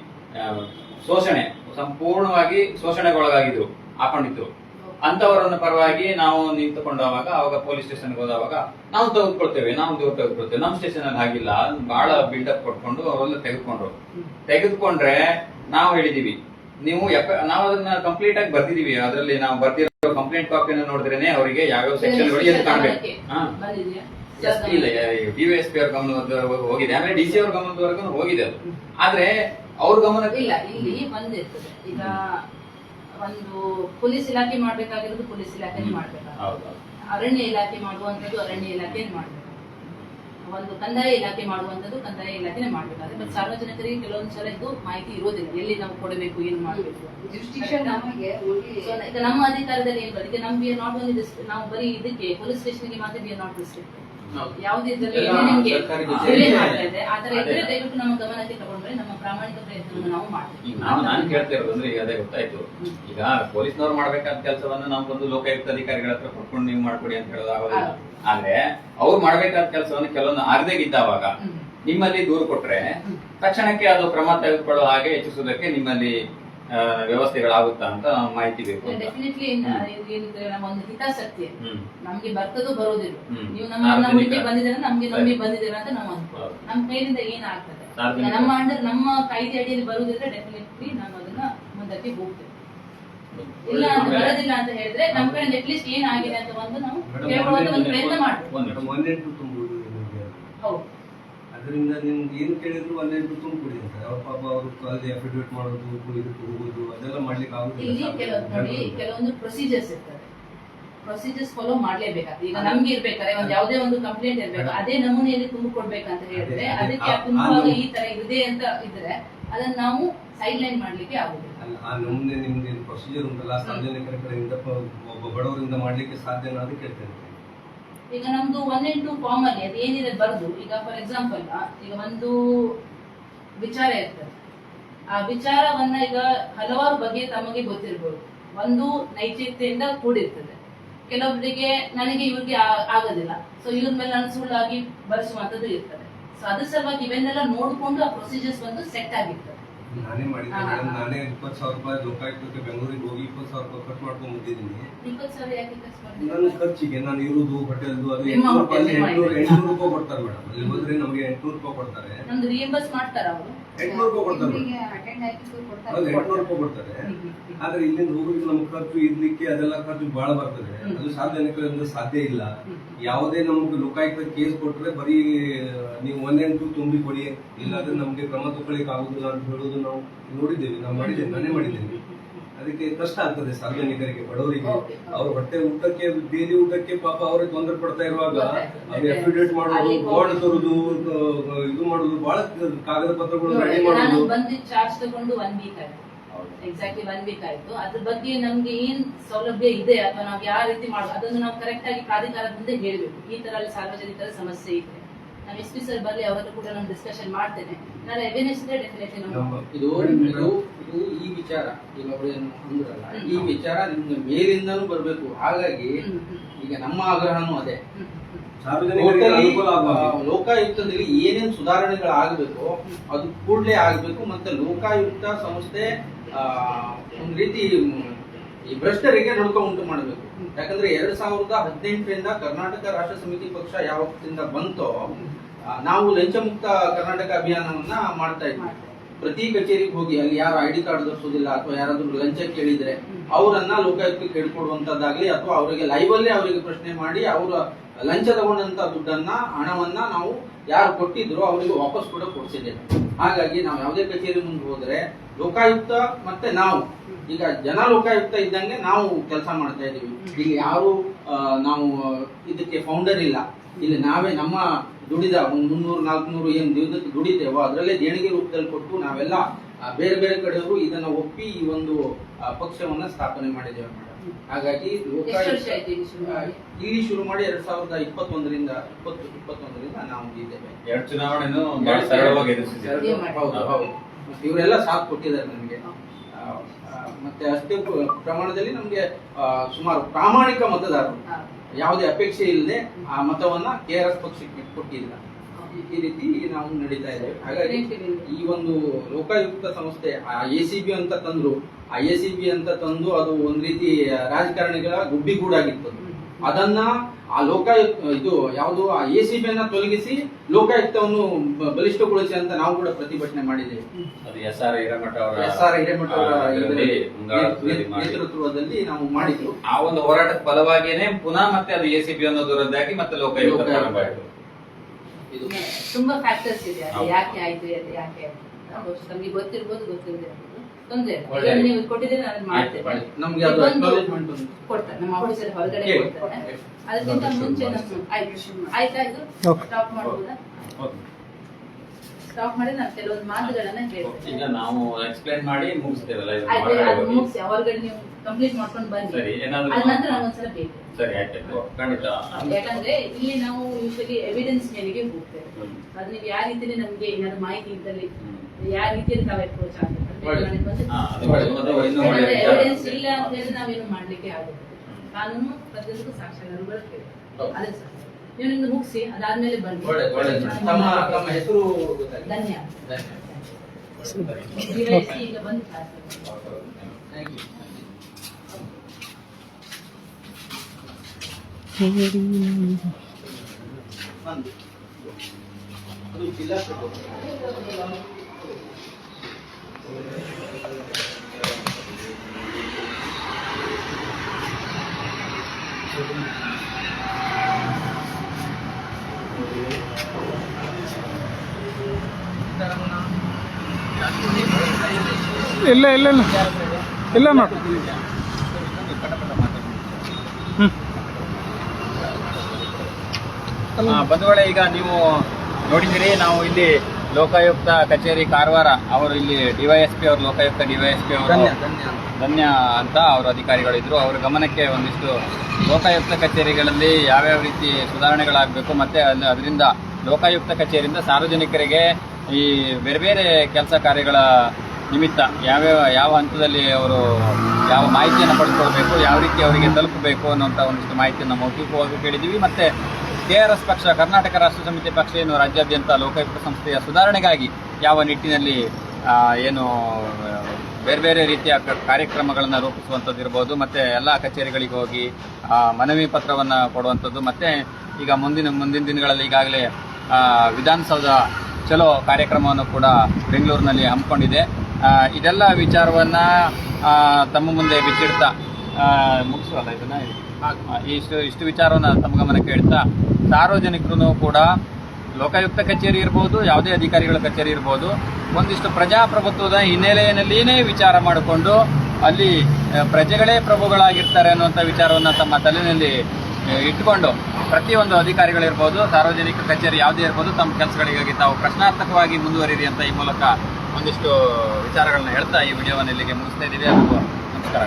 ಶೋಷಣೆ, ಸಂಪೂರ್ಣವಾಗಿ ಶೋಷಣೆಗೊಳಗಾಗಿದ್ರು ಹಾಕೊಂಡಿದ್ರು ಅಂತವರನ್ನ ಪರವಾಗಿ ನಾವು ನಿಂತುಕೊಂಡವಾಗ ಅವಾಗ ಪೊಲೀಸ್ ಸ್ಟೇಷನ್ಗೆ ಹೋದಾಗ ನಾವು ತೆಗೆದುಕೊಳ್ತೇವೆ ನಾವು ದೂರ ತೆಗೆದುಕೊಳ್ತೇವೆ. ನಮ್ಮ ಸ್ಟೇಷನ್ ಅಲ್ಲಿ ಹಾಗಿಲ್ಲ. ಬಹಳ ಬಿಲ್ಡಪ್ ಕೊಟ್ಕೊಂಡು ಅವರೆಲ್ಲ ತೆಗೆದುಕೊಂಡ್ರು. ತೆಗೆದುಕೊಂಡ್ರೆ ನಾವು ಹೇಳಿದೀವಿ ನೀವು ನಾವು ಅದನ್ನ ಕಂಪ್ಲೀಟ್ ಆಗಿ ಬರ್ದಿದೀವಿ. ಅದರಲ್ಲಿ ನಾವು ಬರ್ದಿರೋ ಕಂಪ್ಲೇಂಟ್ ಕಾಪಿನ ನೋಡಿದ್ರೇನೆ ಅವರಿಗೆ ಯಾವ್ಯಾವ ಸೆಕ್ಷನ್ ಎದ್ದು ಕಾಣ್ಬೇಕು. ಇಲ್ಲ ಎಸ್ ಪಿ ಅವ್ರ ಗಮನದವರೆಗೂ ಹೋಗಿದೆ. ಆಮೇಲೆ ಡಿ ಸಿ ಅವ್ರ ಗಮನದವರೆಗೂ ಹೋಗಿದೆ ಅದು. ಆದ್ರೆ ಅವ್ರ ಗಮನಕ್ಕೆ ಇಲ್ಲ ಇಲ್ಲಿ ಬಂದಿರ್ತದೆ. ಈಗ ಒಂದು ಪೊಲೀಸ್ ಇಲಾಖೆ ಮಾಡ್ಬೇಕಾಗಿರೋದು ಪೊಲೀಸ್ ಇಲಾಖೆ ಮಾಡ್ಬೇಕಾಗುತ್ತೆ. ಹೌದು. ಅರಣ್ಯ ಇಲಾಖೆ ಮಾಡುವಂತದ್ದು ಅರಣ್ಯ ಇಲಾಖೆ ಮಾಡ್ಬೇಕು ಒಂದು ಕಂದಾಯ ಇಲಾಖೆ ಮಾಡುವಂತದ್ದು ಕಂದಾಯ ಇಲಾಖೆನೆ ಮಾಡ್ಬೇಕಾದ್ರೆ ಬಟ್ ಸಾರ್ವಜನಿಕರಿಗೆ ಕೆಲವೊಂದು ಸಲ ಇದು ಮಾಹಿತಿ ಇರೋದಿಲ್ಲ. ಎಲ್ಲಿ ನಾವು ಕೊಡಬೇಕು ಏನು ಮಾಡಬೇಕು ನಮ್ಮ ಅಧಿಕಾರದಲ್ಲಿ ಏನ್ ಬರುತ್ತೆ? ನಮ್ಗೆ ನಾಟ್ ಓನ್ಲಿ ನಾವು ಬರೀ ಇದಕ್ಕೆ ಪೊಲೀಸ್ ಸ್ಟೇಷನ್ಗೆ ಮಾತ್ರ ಬಿ ನಾಟ್ ರಿಸ್ಟ್ರಿಕ್ಟ್ ಹೌದು. ಯಾವುದೇ ಇದ್ರಲ್ಲಿ ಎಲ್ಲ ಏನೇ ನಿಮ್ಗೆ ಸರ್ಕಾರಿ delay ಕಚೇರಿ ಮಾಡ್ತಾ ಇದೆ ಆ ತರ ಇದ್ರೆ ದಯವಿಟ್ಟು ನಮ್ಮ ಗಮನಕ್ಕೆ ತಗೊಂಡ್ರೆ ನಮ್ಮ ಪ್ರಾಮಾಣಿಕ ಪ್ರಯತ್ನವನ್ನು ನಾವು ಮಾಡ್ತೀವಿ. ಈಗ ನಾವು ನಾನು ಕೇಳ್ತಾ ಇರೋದು ಅಂದ್ರೆ ಈಗ ಅದೇ ಗೊತ್ತಾಯ್ತು. ಈಗ ಪೊಲೀಸ್ನವ್ರು ಮಾಡ್ಬೇಕಾದ ಕೆಲಸವನ್ನ ನಾವು ಬಂದು ಲೋಕಾಯುಕ್ತ ಅಧಿಕಾರಿಗಳ ಹತ್ರ ಕೊಟ್ಕೊಂಡು ನೀವು ಮಾಡ್ಕೊಡಿ ಅಂತ ಹೇಳೋದು ಆಗೋದಿಲ್ಲ. ಆದ್ರೆ ಅವ್ರು ಮಾಡ್ಬೇಕಾದ ಕೆಲಸವನ್ನ ಕೆಲವೊಂದು ಅರ್ಧೆಗಿದ್ದಾವಾಗ ಇದ್ದಾವಾಗ ನಿಮ್ಮಲ್ಲಿ ದೂರು ಕೊಟ್ರೆ ತಕ್ಷಣಕ್ಕೆ ಅದು ಕ್ರಮ ತೆಗೆದುಕೊಳ್ಳೋ ಹಾಗೆ ಹೆಚ್ಚಿಸುವುದಕ್ಕೆ ನಿಮ್ಮಲ್ಲಿ ವ್ಯವಸ್ಥೆಗಳಾಗುತ್ತಾ ಅಂತ ಮಾಹಿತಿ ಬೇಕು ಡೆಫಿನೆಟ್ಲಿ ಏನಿದ್ರೆ ನಮ್ಮ ಒಂದು ಹಿತಾಸಕ್ತಿ ನಮ್ಗೆ ಬರ್ತದೋ ಬರೋದಿಲ್ಲ. ನೀವು ನಮ್ಮ ಬಂದಿದ್ದೀರ ನಮ್ಗೆ ನಂಬಿ ಬಂದಿದ್ದೀರ ಅಂತ ನಾವು ಅನ್ಕೊಳ್ಳೋದು. ನಮ್ಮ ಕೈಯಿಂದ ಏನಾಗ್ತದೆ? ನಮ್ಮ ಅಂಡರ್ ನಮ್ಮ ಕಾಯ್ದೆ ಅಡಿಯಲ್ಲಿ ಬರುವುದಿದ್ರೆ ಡೆಫಿನೆಟ್ಲಿ ನಾನು ಅದನ್ನ ಮುಂದಕ್ಕೆ ಹೋಗ್ತೇವೆ. ಇಲ್ಲ ಅಂತ ಬರೋದಿಲ್ಲ ಅಂತ ಹೇಳಿದ್ರೆ ನಮ್ಮ ಕಡೆ ಅಟ್ಲೀಸ್ಟ್ ಏನಾಗಿದೆ ಅಂತ ಒಂದು ನಾವು ಕೇಳುವಂತ ಒಂದು ಒಂದೇ- ಪ್ರಯತ್ನ ಮಾಡ್ಬೇಕು ನಿಮಗೆ ಹೌದು. ಅದರಿಂದ ನಿಮ್ಗೆ ಏನು ಕೇಳಿದ್ರು ಒಂದೆಂಟು ತುಂಬಿಕೊಡಿ ಅಂತ. ಅವ್ರ ಪಾಪ ಅವರು ಅಲ್ಲಿ ಅಫಿಡೇಟ್ ಮಾಡೋದು ಇದಕ್ಕೆ ಹೋಗೋದು ಅದೆಲ್ಲ ಮಾಡ್ಲಿಕ್ಕೆ ಇಲ್ಲಿ ಕೆಲವೊಂದು ನೋಡಿ ಕೆಲವೊಂದು ಪ್ರೊಸೀಜರ್ಸ್ ಇರ್ತದೆ ಪ್ರೊಸೀಜರ್ಸ್ ಫಾಲೋ ಮಾಡ್ಲೇಬೇಕಾಗ್ತದೆ. ಈಗ ನಮ್ಗೆ ಇರ್ಬೇಕಾದ್ರೆ ಒಂದು ಯಾವುದೇ ಒಂದು ಕಂಪ್ಲೇಂಟ್ ಇರ್ಬೇಕು ಅದೇ. ನಮೂನೆಯಲ್ಲಿ ತುಂಬಿಕೊಡ್ಬೇಕಂತ ಹೇಳಿದ್ರೆ ಅದೇ, ಅದೇ. ಅದಕ್ಕೆ ತುಂಬುವಾಗ ಈ ತರ ಇದೆ ಅಂತ ಇದ್ರೆ ಅದನ್ನ ನಾವು ಸೈಡ್ ಲೈನ್ ಮಾಡ್ಲಿಕ್ಕೆ ಆಗುದಿಲ್ಲ. ಅಲ್ಲ ಆ ನಮೂನೆ ನಿಮ್ದು ಪ್ರೊಸೀಜರ್ ಉಂಟಲ್ಲ ಸಾರ್ವಜನಿಕರ ಕಡೆಯಿಂದ ಒಬ್ಬ ಬಡವರಿಂದ ಮಾಡ್ಲಿಕ್ಕೆ ಸಾಧ್ಯ ಅಂತ ಕೇಳ್ತೇನೆ. ಈಗ ನಮ್ದು ಒನ್ ಇಂಟು ಫಾರ್ಮ್ ಅಲ್ಲಿ ಅದು ಏನಿದೆ ಬರ್ದು. ಈಗ ಫಾರ್ ಎಕ್ಸಾಂಪಲ್ ಈಗ ಒಂದು ವಿಚಾರ ಇರ್ತದೆ. ಆ ವಿಚಾರವನ್ನ ಈಗ ಹಲವಾರು ಬಗ್ಗೆ ತಮಗೆ ಗೊತ್ತಿರ್ಬೋದು. ಒಂದು ನೈತಿಕತೆಯಿಂದ ಕೂಡಿರ್ತದೆ. ಕೆಲವೊಬ್ಬರಿಗೆ ನನಗೆ ಇವ್ರಿಗೆ ಆಗೋದಿಲ್ಲ. ಸೊ ಇವ್ರ ಮೇಲೆ ನಾನು ಸುಳ್ಳಾಗಿ ಬರೆಸುವಂತದ್ದು ಇರ್ತದೆ. ಸೊ ಅದ್ರ ಸಲುವಾಗಿ ಇವನ್ನೆಲ್ಲ ನೋಡಿಕೊಂಡು ಆ ಪ್ರೊಸೀಜರ್ಸ್ ಒಂದು ಸೆಟ್ ಆಗಿರ್ತದೆ. ನಾನೇ ಮಾಡಿದ್ದೆ. ಮೇಡಮ್ ನಾನೇ ಇಪ್ಪತ್ತು ಸಾವಿರ ರೂಪಾಯಿ ಲೋಕಾಯುಕ್ತಕ್ಕೆ ಬೆಂಗಳೂರಿಗೆ ಹೋಗಿ ಇಪ್ಪತ್ತು ಸಾವಿರ ರೂಪಾಯಿ ಖರ್ಚು ಮಾಡ್ಕೊಂಡು ಬಂದಿದ್ದೀನಿ? ನನ್ನ ಖರ್ಚಿಗೆ ನಾನು ಇರುವುದು ಹೋಟೆಲ್ದು ಅದು ಎಂಟ್ನೂರು ರೂಪಾಯಿ. ಎಂಟ್ನೂರು ರೂಪಾಯಿ ಕೊಡ್ತಾರೆ ಮೇಡಮ್. ಅಲ್ಲಿ ಹೋದ್ರೆ ನಮಗೆ ಎಂಟ್ನೂರು ರೂಪಾಯಿ ಕೊಡ್ತಾರೆ. ಎಂಟ್ನೂರು ರೂಪಾಯಿ ಕೊಡ್ತಾರೆ ಎಂಟ್ನೂರು ರೂಪಾಯಿ ಕೊಡ್ತಾರೆ. ಆದ್ರೆ ಇಲ್ಲಿಂದ ಹೋಗೋದಕ್ಕೆ ನಮ್ಮ ಖರ್ಚು ಇರ್ಲಿಕ್ಕೆ ಅದೆಲ್ಲ ಖರ್ಚು ಬಹಳ ಬರ್ತದೆ. ಅದು ಸಾರ್ವಜನಿಕರಿಂದ ಸಾಧ್ಯ ಇಲ್ಲ. ಯಾವುದೇ ನಮ್ಗೆ ಲೋಕಾಯುಕ್ತ ಕೇಸ್ ಕೊಟ್ರೆ ಬರೀ ನೀವು ಒಂದೆಂಟು ತುಂಬಿ ಕೊಡಿ. ಇಲ್ಲಾಂದ್ರೆ ನಮ್ಗೆ ಕ್ರಮ ತಗೊಳ್ಳಿಕ್ಕೆ ಆಗುದಿಲ್ಲ ಅಂತ ಹೇಳೋದು ನಾವು ನೋಡಿದ್ದೇವೆ ನಾವು ಮಾಡಿದ್ದೇವೆ ನಾನೇ ಮಾಡಿದ್ದೇನೆ ಅದಕ್ಕೆ ಕಷ್ಟ ಆಗ್ತದೆ ಸಾರ್ವಜನಿಕರಿಗೆ ಬಡವರಿಗೆ. ಅವ್ರ ಹೊಟ್ಟೆ ಊಟಕ್ಕೆ ಬೇಲಿ ಊಟಕ್ಕೆ ಪಾಪ ಅವ್ರಿಗೆ ತೊಂದರೆ ಪಡ್ತಾ ಇರುವಾಗ ಅಫಿಡೇಟ್ ಮಾಡೋದು ಬೋರ್ಡ್ ತರುದು ಇದು ಮಾಡುದು ಬಹಳ ಕಾಗದ ಪತ್ರಗಳು ರೆಡಿ ಮಾಡೋದು. ಚಾರ್ಜ್ ತಗೊಂಡು ಒನ್ ವೀಕ್ ಆಯ್ತು. ಎಕ್ಸಾಕ್ಟ್ಲಿ ಒನ್ ವೀಕ್ ಆಯ್ತು. ಅದ್ರ ಬಗ್ಗೆ ನಮ್ಗೆ ಏನ್ ಸೌಲಭ್ಯ ಇದೆ ಅಥವಾ ನಾವು ಯಾವ ರೀತಿ ಮಾಡೋದು ಅದನ್ನು ನಾವು ಕರೆಕ್ಟ್ ಆಗಿ ಪ್ರಾಧಿಕಾರದಿಂದ ಹೇಳ್ಬೇಕು. ಈ ತರ ಸಾರ್ವಜನಿಕರ ಸಮಸ್ಯೆ ಇದೆ. ನಾವು ಎಸ್ ಪಿ ಸರ್ ಬರ್ಲಿ ಅವರ ಕೂಡ ನಾನು ಡಿಸ್ಕಷನ್ ಮಾಡ್ತೇನೆ. ನಾನು ಅವೇರ್ನೆಸ್ ಇದ್ರೆ ಡೆಫಿನೆಟ್ಲಿ ಇದು ಇದು ಇದು ಈ ವಿಚಾರ ಈಗ ಅವ್ರು ಏನು ಅಂದ್ರಲ್ಲ ಈ ವಿಚಾರ ನಿಮ್ಗೆ ಮೇಲಿಂದನೂ ಬರಬೇಕು. ಹಾಗಾಗಿ ಈಗ ನಮ್ಮ ಆಗ್ರಹನೂ ಅದೇ. ಲೋಕಾಯುಕ್ತದಲ್ಲಿ ಏನೇನ್ ಸುಧಾರಣೆಗಳು ಆಗಬೇಕು ಅದು ಕೂಡಲೇ ಆಗಬೇಕು. ಮತ್ತೆ ಲೋಕಾಯುಕ್ತ ಸಂಸ್ಥೆ ಆ, ಒಂದ್ ರೀತಿ ಈ ಭ್ರಷ್ಟರಿಗೆ ನಡುಕ ಉಂಟು ಮಾಡಬೇಕು. ಯಾಕಂದ್ರೆ ಎರಡ್ ಸಾವಿರದ ಹದಿನೆಂಟರಿಂದ ಕರ್ನಾಟಕ ರಾಷ್ಟ್ರ ಸಮಿತಿ ಪಕ್ಷ ಯಾವತ್ತಿಂದ ಬಂತೋ ನಾವು ಲಂಚ ಮುಕ್ತ ಕರ್ನಾಟಕ ಅಭಿಯಾನವನ್ನ ಮಾಡ್ತಾ ಇದ್ವಿ. ಪ್ರತಿ ಕಚೇರಿಗೆ ಹೋಗಿ ಅಲ್ಲಿ ಯಾರು ಐ ಡಿ ಕಾರ್ಡ್ ತೋರಿಸೋದಿಲ್ಲ ಅಥವಾ ಯಾರಾದ್ರೂ ಲಂಚ ಕೇಳಿದ್ರೆ ಅವರನ್ನ ಲೋಕಾಯುಕ್ತ ಕೇಳ್ಕೊಡುವಂತದ್ದಾಗ್ಲಿ ಅಥವಾ ಅವರಿಗೆ ಲೈವ್ ಅಲ್ಲಿ ಅವರಿಗೆ ಪ್ರಶ್ನೆ ಮಾಡಿ ಅವರ ಲಂಚ ತಗೊಂಡಂತ ದುಡ್ಡನ್ನ, ಹಣವನ್ನ ನಾವು ಯಾರು ಕೊಟ್ಟಿದ್ರು ಅವರಿಗೆ ವಾಪಸ್ ಕೂಡ ಕೊಡ್ಸಿದೆ ಹಾಗಾಗಿ ನಾವು ಯಾವುದೇ ಕಚೇರಿ ಮುಂದೆ ಹೋದ್ರೆ ಲೋಕಾಯುಕ್ತ ಮತ್ತೆ ನಾವು ಈಗ ಜನ ಲೋಕಾಯುಕ್ತ ಇದ್ದಂಗೆ ನಾವು ಕೆಲಸ ಮಾಡ್ತಾ ಇದ್ದೀವಿ. ಇಲ್ಲಿ ಯಾರು ಆ, ನಾವು ಇದಕ್ಕೆ ಫೌಂಡರ್ ಇಲ್ಲ. ಇಲ್ಲಿ ನಾವೇ ನಮ್ಮ ದುಡಿದ ಒಂದು ಮುನ್ನೂರು ನಾಲ್ಕುನೂರು ಏನ್ ದಿವಸಕ್ಕೆ ದುಡಿತೇವೋ ಅದರಲ್ಲೇ ದೇಣಿಗೆ ರೂಪದಲ್ಲಿ ಕೊಟ್ಟು ನಾವೆಲ್ಲ ಬೇರೆ ಬೇರೆ ಕಡೆಯವರು ಇದನ್ನ ಒಪ್ಪಿ ಈ ಒಂದು ಪಕ್ಷವನ್ನ ಸ್ಥಾಪನೆ ಮಾಡಿದ್ದೇವೆ ಮೇಡಮ್ ಹಾಗಾಗಿ ಇಲ್ಲಿ ಶುರು ಮಾಡಿ? ಶುರು ಮಾಡಿ ಎರಡ್ ಸಾವಿರದ ಇಪ್ಪತ್ತೊಂದರಿಂದ ಇಪ್ಪತ್ತು ಇಪ್ಪತ್ತೊಂದರಿಂದ ನಾವು ಇದ್ದೇವೆ. ಎರಡು ಚುನಾವಣೆ ಇವರೆಲ್ಲ ಸಾಥ್ ಕೊಟ್ಟಿದ್ದಾರೆ ನಮಗೆ. ಮತ್ತೆ ಅಷ್ಟೇ ಪ್ರಮಾಣದಲ್ಲಿ ನಮಗೆ ಆ, ಸುಮಾರು ಪ್ರಾಮಾಣಿಕ ಮತದಾರರು. ಯಾವುದೇ ಅಪೇಕ್ಷೆ ಇಲ್ಲದೆ ಆ ಮತವನ್ನ ಕೆ ಆರ್ ಎಸ್ ಪಕ್ಷಕ್ಕೆ ಕೊಟ್ಟಿಲ್ಲ. ಈ- ರೀತಿ ನಾವು ನಡೀತಾ ಇದ್ದೇವೆ. ಹಾಗಾಗಿ ಈ ಒಂದು ಲೋಕಾಯುಕ್ತ ಸಂಸ್ಥೆ ಎ ಸಿ ಬಿ ಅಂತ ತಂದ್ರು. ಆ ಎ ಸಿ ಬಿ ಅಂತ ತಂದು ಅದು ಒಂದ್ ರೀತಿ ರಾಜಕಾರಣಿಗಳ ಗುಬ್ಬಿಗೂಡಾಗಿತ್ತು ಆಗಿತ್ತು ಅದನ್ನ ಆ ಲೋಕಾಯುಕ್ತ ಇದು ಯಾವುದು ಆ ಎ ಸಿ ಬಿ ಅನ್ನ ತೊಲಗಿಸಿ ಲೋಕಾಯುಕ್ತವನ್ನು ಬಲಿಷ್ಠಗೊಳಿಸಿ ಅಂತ ನಾವು ಕೂಡ ಪ್ರತಿಭಟನೆ ಮಾಡಿದ್ದೇವೆ. ಅದು ಎಸ್ ಆರ್ ಹಿರೇಮಠ ಅವರ ಎಸ್ ಆರ್ ಹಿರೇಮಠ ಅವರ ಇದರಲ್ಲಿ ಇದರಲ್ಲಿ ಮುಂದಾಳತ್ವದಲ್ಲಿ ಮಾಡಿ. ನೇತೃತ್ವದಲ್ಲಿ ನಾವು ಮಾಡಿದ್ರು. ಆ ಒಂದು ಹೋರಾಟದ ಫಲವಾಗಿಯೇ ಪುನಃ ಮತ್ತೆ ಅದು ಎ ಸಿ ಬಿ ಅನ್ನೋದು ರದ್ದಾಗಿ ಮತ್ತೆ ಲೋಕಾಯುಕ್ತ ಇದು ತುಂಬಾ ಫ್ಯಾಕ್ಟರ್ಸ್ ಇದೆ ಅದು ಯಾಕೆ ಆಯ್ತು ಯಾಕೆ ನಮಗೆ ಗೊತ್ತಿರ್ಬೋದು ತೊಂದ್ರೆ ಇಲ್ಲ. ನೀವು ಕೊಟ್ಟಿದ್ರೆ ನಾನು ಮಾಡ್ತೇನೆ. ಒಳ್ಳೆ. ನಮ್ಗೆ ಅದು ಇದೊಂದು acknowledgement ಒಂದು ಕೊಡ್ತಾರೆ. ನಮ್ಮ ಆಫೀಸಲ್ಲಿ ಹೊರಗಡೆ ಹೇಳಿ. ಕೊಡ್ತಾರೆ. ಅದಕ್ಕಿಂತ ಮುಂಚೆ ನಮ್ಮ ಆಯ್ತು ಆಯ್ತಾ ಇದು ಸ್ಟಾಪ್ ಮಾಡ್ಬೋದಾ? ಸ್ಟಾಪ್ ಮಾಡಿ ನಾನು ಕೆಲವೊಂದು ಮಾತುಗಳನ್ನ ಹೇಳ್ತೇನೆ ಈಗ ನಾವು ಎಕ್ಸ್ಪ್ಲೈನ್ ಮಾಡಿ ಮುಗಿಸ್ತೇವಲ್ಲ ಇದನ್ನ ಆಯ್ತು ಅದು ಹೋಗಿ. ಮುಗಿಸಿ ಹೊರಗಡೆ ನೀವು ಕಂಪ್ಲೀಟ್ ಮಾಡ್ಕೊಂಡು ಬನ್ನಿ. ಸರಿ ಏನಾದ್ರು ಅದ ನಂತರ ನಾವೊಂದ್ಸಲ ಬೇಕು ಸರಿ ಆಯ್ತು ಖಂಡಿತ. ಯಾಕಂದ್ರೆ ಇಲ್ಲಿ ನಾವು ಯೂಶಲಿ ಎವಿಡೆನ್ಸ್ ಮೇಲೆಗೆ ಹೋಗ್ತೇವೆ. ಅದು ನೀವು ಯಾವ ರೀತಿಯಲ್ಲಿ ನಮ್ಗೆ ಏನಾದ್ರು ಮಾಹಿತಿ ಇದ್ದಲ್ಲಿ. ಯಾವ ರೀತಿಯಲ್ಲಿ ತಾವು ಅಪ್ರೋಚ್ ಆಗುತ್ತೆ ಒಳ್ಳೆ. ನನಗೆ ಬಂದು- ಹಾ, ಅದು ಅದು ಇನ್ನೂ ಒಳ್ಳೆ. ಯಾಕಂದ್ರೆ ವಿಚಾರ. ಎವಿಡೆನ್ಸ್ ಇಲ್ಲ ಅಂತ ಹೇಳಿದ್ರೆ ನಾವೇನು ಮಾಡ್ಲಿಕ್ಕೆ ಆಗುತ್ತೆ ಕಾನೂನು ಪ್ರತಿಯೊಂದಕ್ಕೂ ಸಾಕ್ಷ್ಯಾಧಾರಗಳು ಬೇಕು ಹೌದು. ಅದೇ ಸರ್ ನೀವು ನಿಮ್ದು ಮುಗಿಸಿ ಅದಾದ್ಮೇಲೆ ಬನ್ನಿ. ಒಳ್ಳೆ ಒಳ್ಳೆ. ತಮ್ಮ ತಮ್ಮ ಹೆಸರು ಗೊತ್ತಾಗಿದೆ ಧನ್ಯವಾದ. ಧನ್ಯವಾದ. DYSP ಈಗ ಬಂದು class Thank you. ಒಂದು. ಅದು ಜಿಲ್ಲಾ ಇಲ್ಲ ಇಲ್ಲ ಇಲ್ಲ. ಇಲ್ಲ ಆ, ಬಂಧುಗಳೇ ಈಗ ನೀವು ನೋಡಿದ್ದೀರಿ ನಾವು ಇಲ್ಲಿ ಲೋಕಾಯುಕ್ತ ಕಚೇರಿ ಕಾರವಾರ ಅವರು ಇಲ್ಲಿ ಡಿವೈಎಸ್ಪಿ ಅವರು ಲೋಕಾಯುಕ್ತ ಡಿವೈಎಸ್ಪಿ ಅವರು ಧನ್ಯ ಅಂತ. ಅವರು ಅಧಿಕಾರಿಗಳಿದ್ರು. ಅವರ ಗಮನಕ್ಕೆ ಒಂದಿಷ್ಟು ಲೋಕಾಯುಕ್ತ ಕಚೇರಿಗಳಲ್ಲಿ ಯಾವ್ಯಾವ ರೀತಿ ಸುಧಾರಣೆಗಳಾಗಬೇಕು ಮತ್ತೆ ಅಲ್ಲಿ ಅದರಿಂದ ಲೋಕಾಯುಕ್ತ ಕಚೇರಿಯಿಂದ ಸಾರ್ವಜನಿಕರಿಗೆ ಈ ಬೇರೆ ಬೇರೆ ಕೆಲಸ ಕಾರ್ಯಗಳ ನಿಮಿತ್ತ ಯಾವ್ಯಾವ ಯಾವ ಹಂತದಲ್ಲಿ ಅವರು ಯಾವ ಮಾಹಿತಿಯನ್ನು ಪಡ್ಕೊಳ್ಬೇಕು ಯಾವ ರೀತಿ ಅವರಿಗೆ ತಲುಪಬೇಕು ಅನ್ನೋಂಥ ಒಂದಿಷ್ಟು ಮಾಹಿತಿಯನ್ನು ಮೌಖಿಕವಾಗಿ ಕೇಳಿದ್ದೀವಿ. ಮತ್ತು ಎಸ್ ಪಕ್ಷ, ಕರ್ನಾಟಕ ರಾಷ್ಟ್ರ ಸಮಿತಿ ಪಕ್ಷ ಏನು ರಾಜ್ಯಾದ್ಯಂತ ಲೋಕಾಯುಕ್ತ ಸಂಸ್ಥೆಯ ಸುಧಾರಣೆಗಾಗಿ ಯಾವ ನಿಟ್ಟಿನಲ್ಲಿ ಏನು, ಬೇರೆ ಬೇರೆ ರೀತಿಯ ಕಾರ್ಯಕ್ರಮಗಳನ್ನು ರೂಪಿಸುವಂಥದ್ದು ಇರ್ಬೋದು, ಮತ್ತು ಎಲ್ಲ ಕಚೇರಿಗಳಿಗೆ ಹೋಗಿ ಮನವಿ ಪತ್ರವನ್ನು ಕೊಡುವಂಥದ್ದು, ಮತ್ತು ಈಗ ಮುಂದಿನ ಮುಂದಿನ ದಿನಗಳಲ್ಲಿ ಈಗಾಗಲೇ ವಿಧಾನಸೌಧ ಚಲೋ ಕಾರ್ಯಕ್ರಮವನ್ನು ಕೂಡ ಬೆಂಗಳೂರಿನಲ್ಲಿ ಹಮ್ಮಿಕೊಂಡಿದೆ. ಇದೆಲ್ಲ ವಿಚಾರವನ್ನು ತಮ್ಮ ಮುಂದೆ ಬಿಚ್ಚಿಡ್ತಾ ಮುಗಿಸುವಲ್ಲ ಇದನ್ನ? ಇಷ್ಟು ಇಷ್ಟು ವಿಚಾರವನ್ನು ತಮ್ಮ ಗಮನಕ್ಕೆ ಹೇಳ್ತಾ, ಸಾರ್ವಜನಿಕರು ಕೂಡ ಲೋಕಾಯುಕ್ತ ಕಚೇರಿ ಇರ್ಬೋದು, ಯಾವುದೇ ಅಧಿಕಾರಿಗಳ ಕಚೇರಿ ಇರ್ಬೋದು, ಒಂದಿಷ್ಟು ಪ್ರಜಾಪ್ರಭುತ್ವದ ಹಿನ್ನೆಲೆಯಲ್ಲಿಯೇ ವಿಚಾರ ಮಾಡಿಕೊಂಡು, ಅಲ್ಲಿ ಪ್ರಜೆಗಳೇ ಪ್ರಭುಗಳಾಗಿರ್ತಾರೆ ಅನ್ನುವಂಥ ವಿಚಾರವನ್ನು ತಮ್ಮ ತಲೆಯಲ್ಲಿ ಇಟ್ಕೊಂಡು ಪ್ರತಿಯೊಂದು ಅಧಿಕಾರಿಗಳಿರ್ಬೋದು, ಸಾರ್ವಜನಿಕ ಕಚೇರಿ ಯಾವುದೇ ಇರ್ಬೋದು, ತಮ್ಮ ಕೆಲಸಗಳಿಗಾಗಿ ತಾವು ಪ್ರಶ್ನಾರ್ಥಕವಾಗಿ ಮುಂದುವರಿರಿ ಅಂತ ಈ ಮೂಲಕ ಒಂದಿಷ್ಟು ವಿಚಾರಗಳನ್ನ ಹೇಳ್ತಾ ಈ ವಿಡಿಯೋವನ್ನು ಇಲ್ಲಿಗೆ ಮುಗಿಸ್ತಾ ಇದ್ದೀವಿ. ಹಾಗೂ ನಮಸ್ಕಾರ.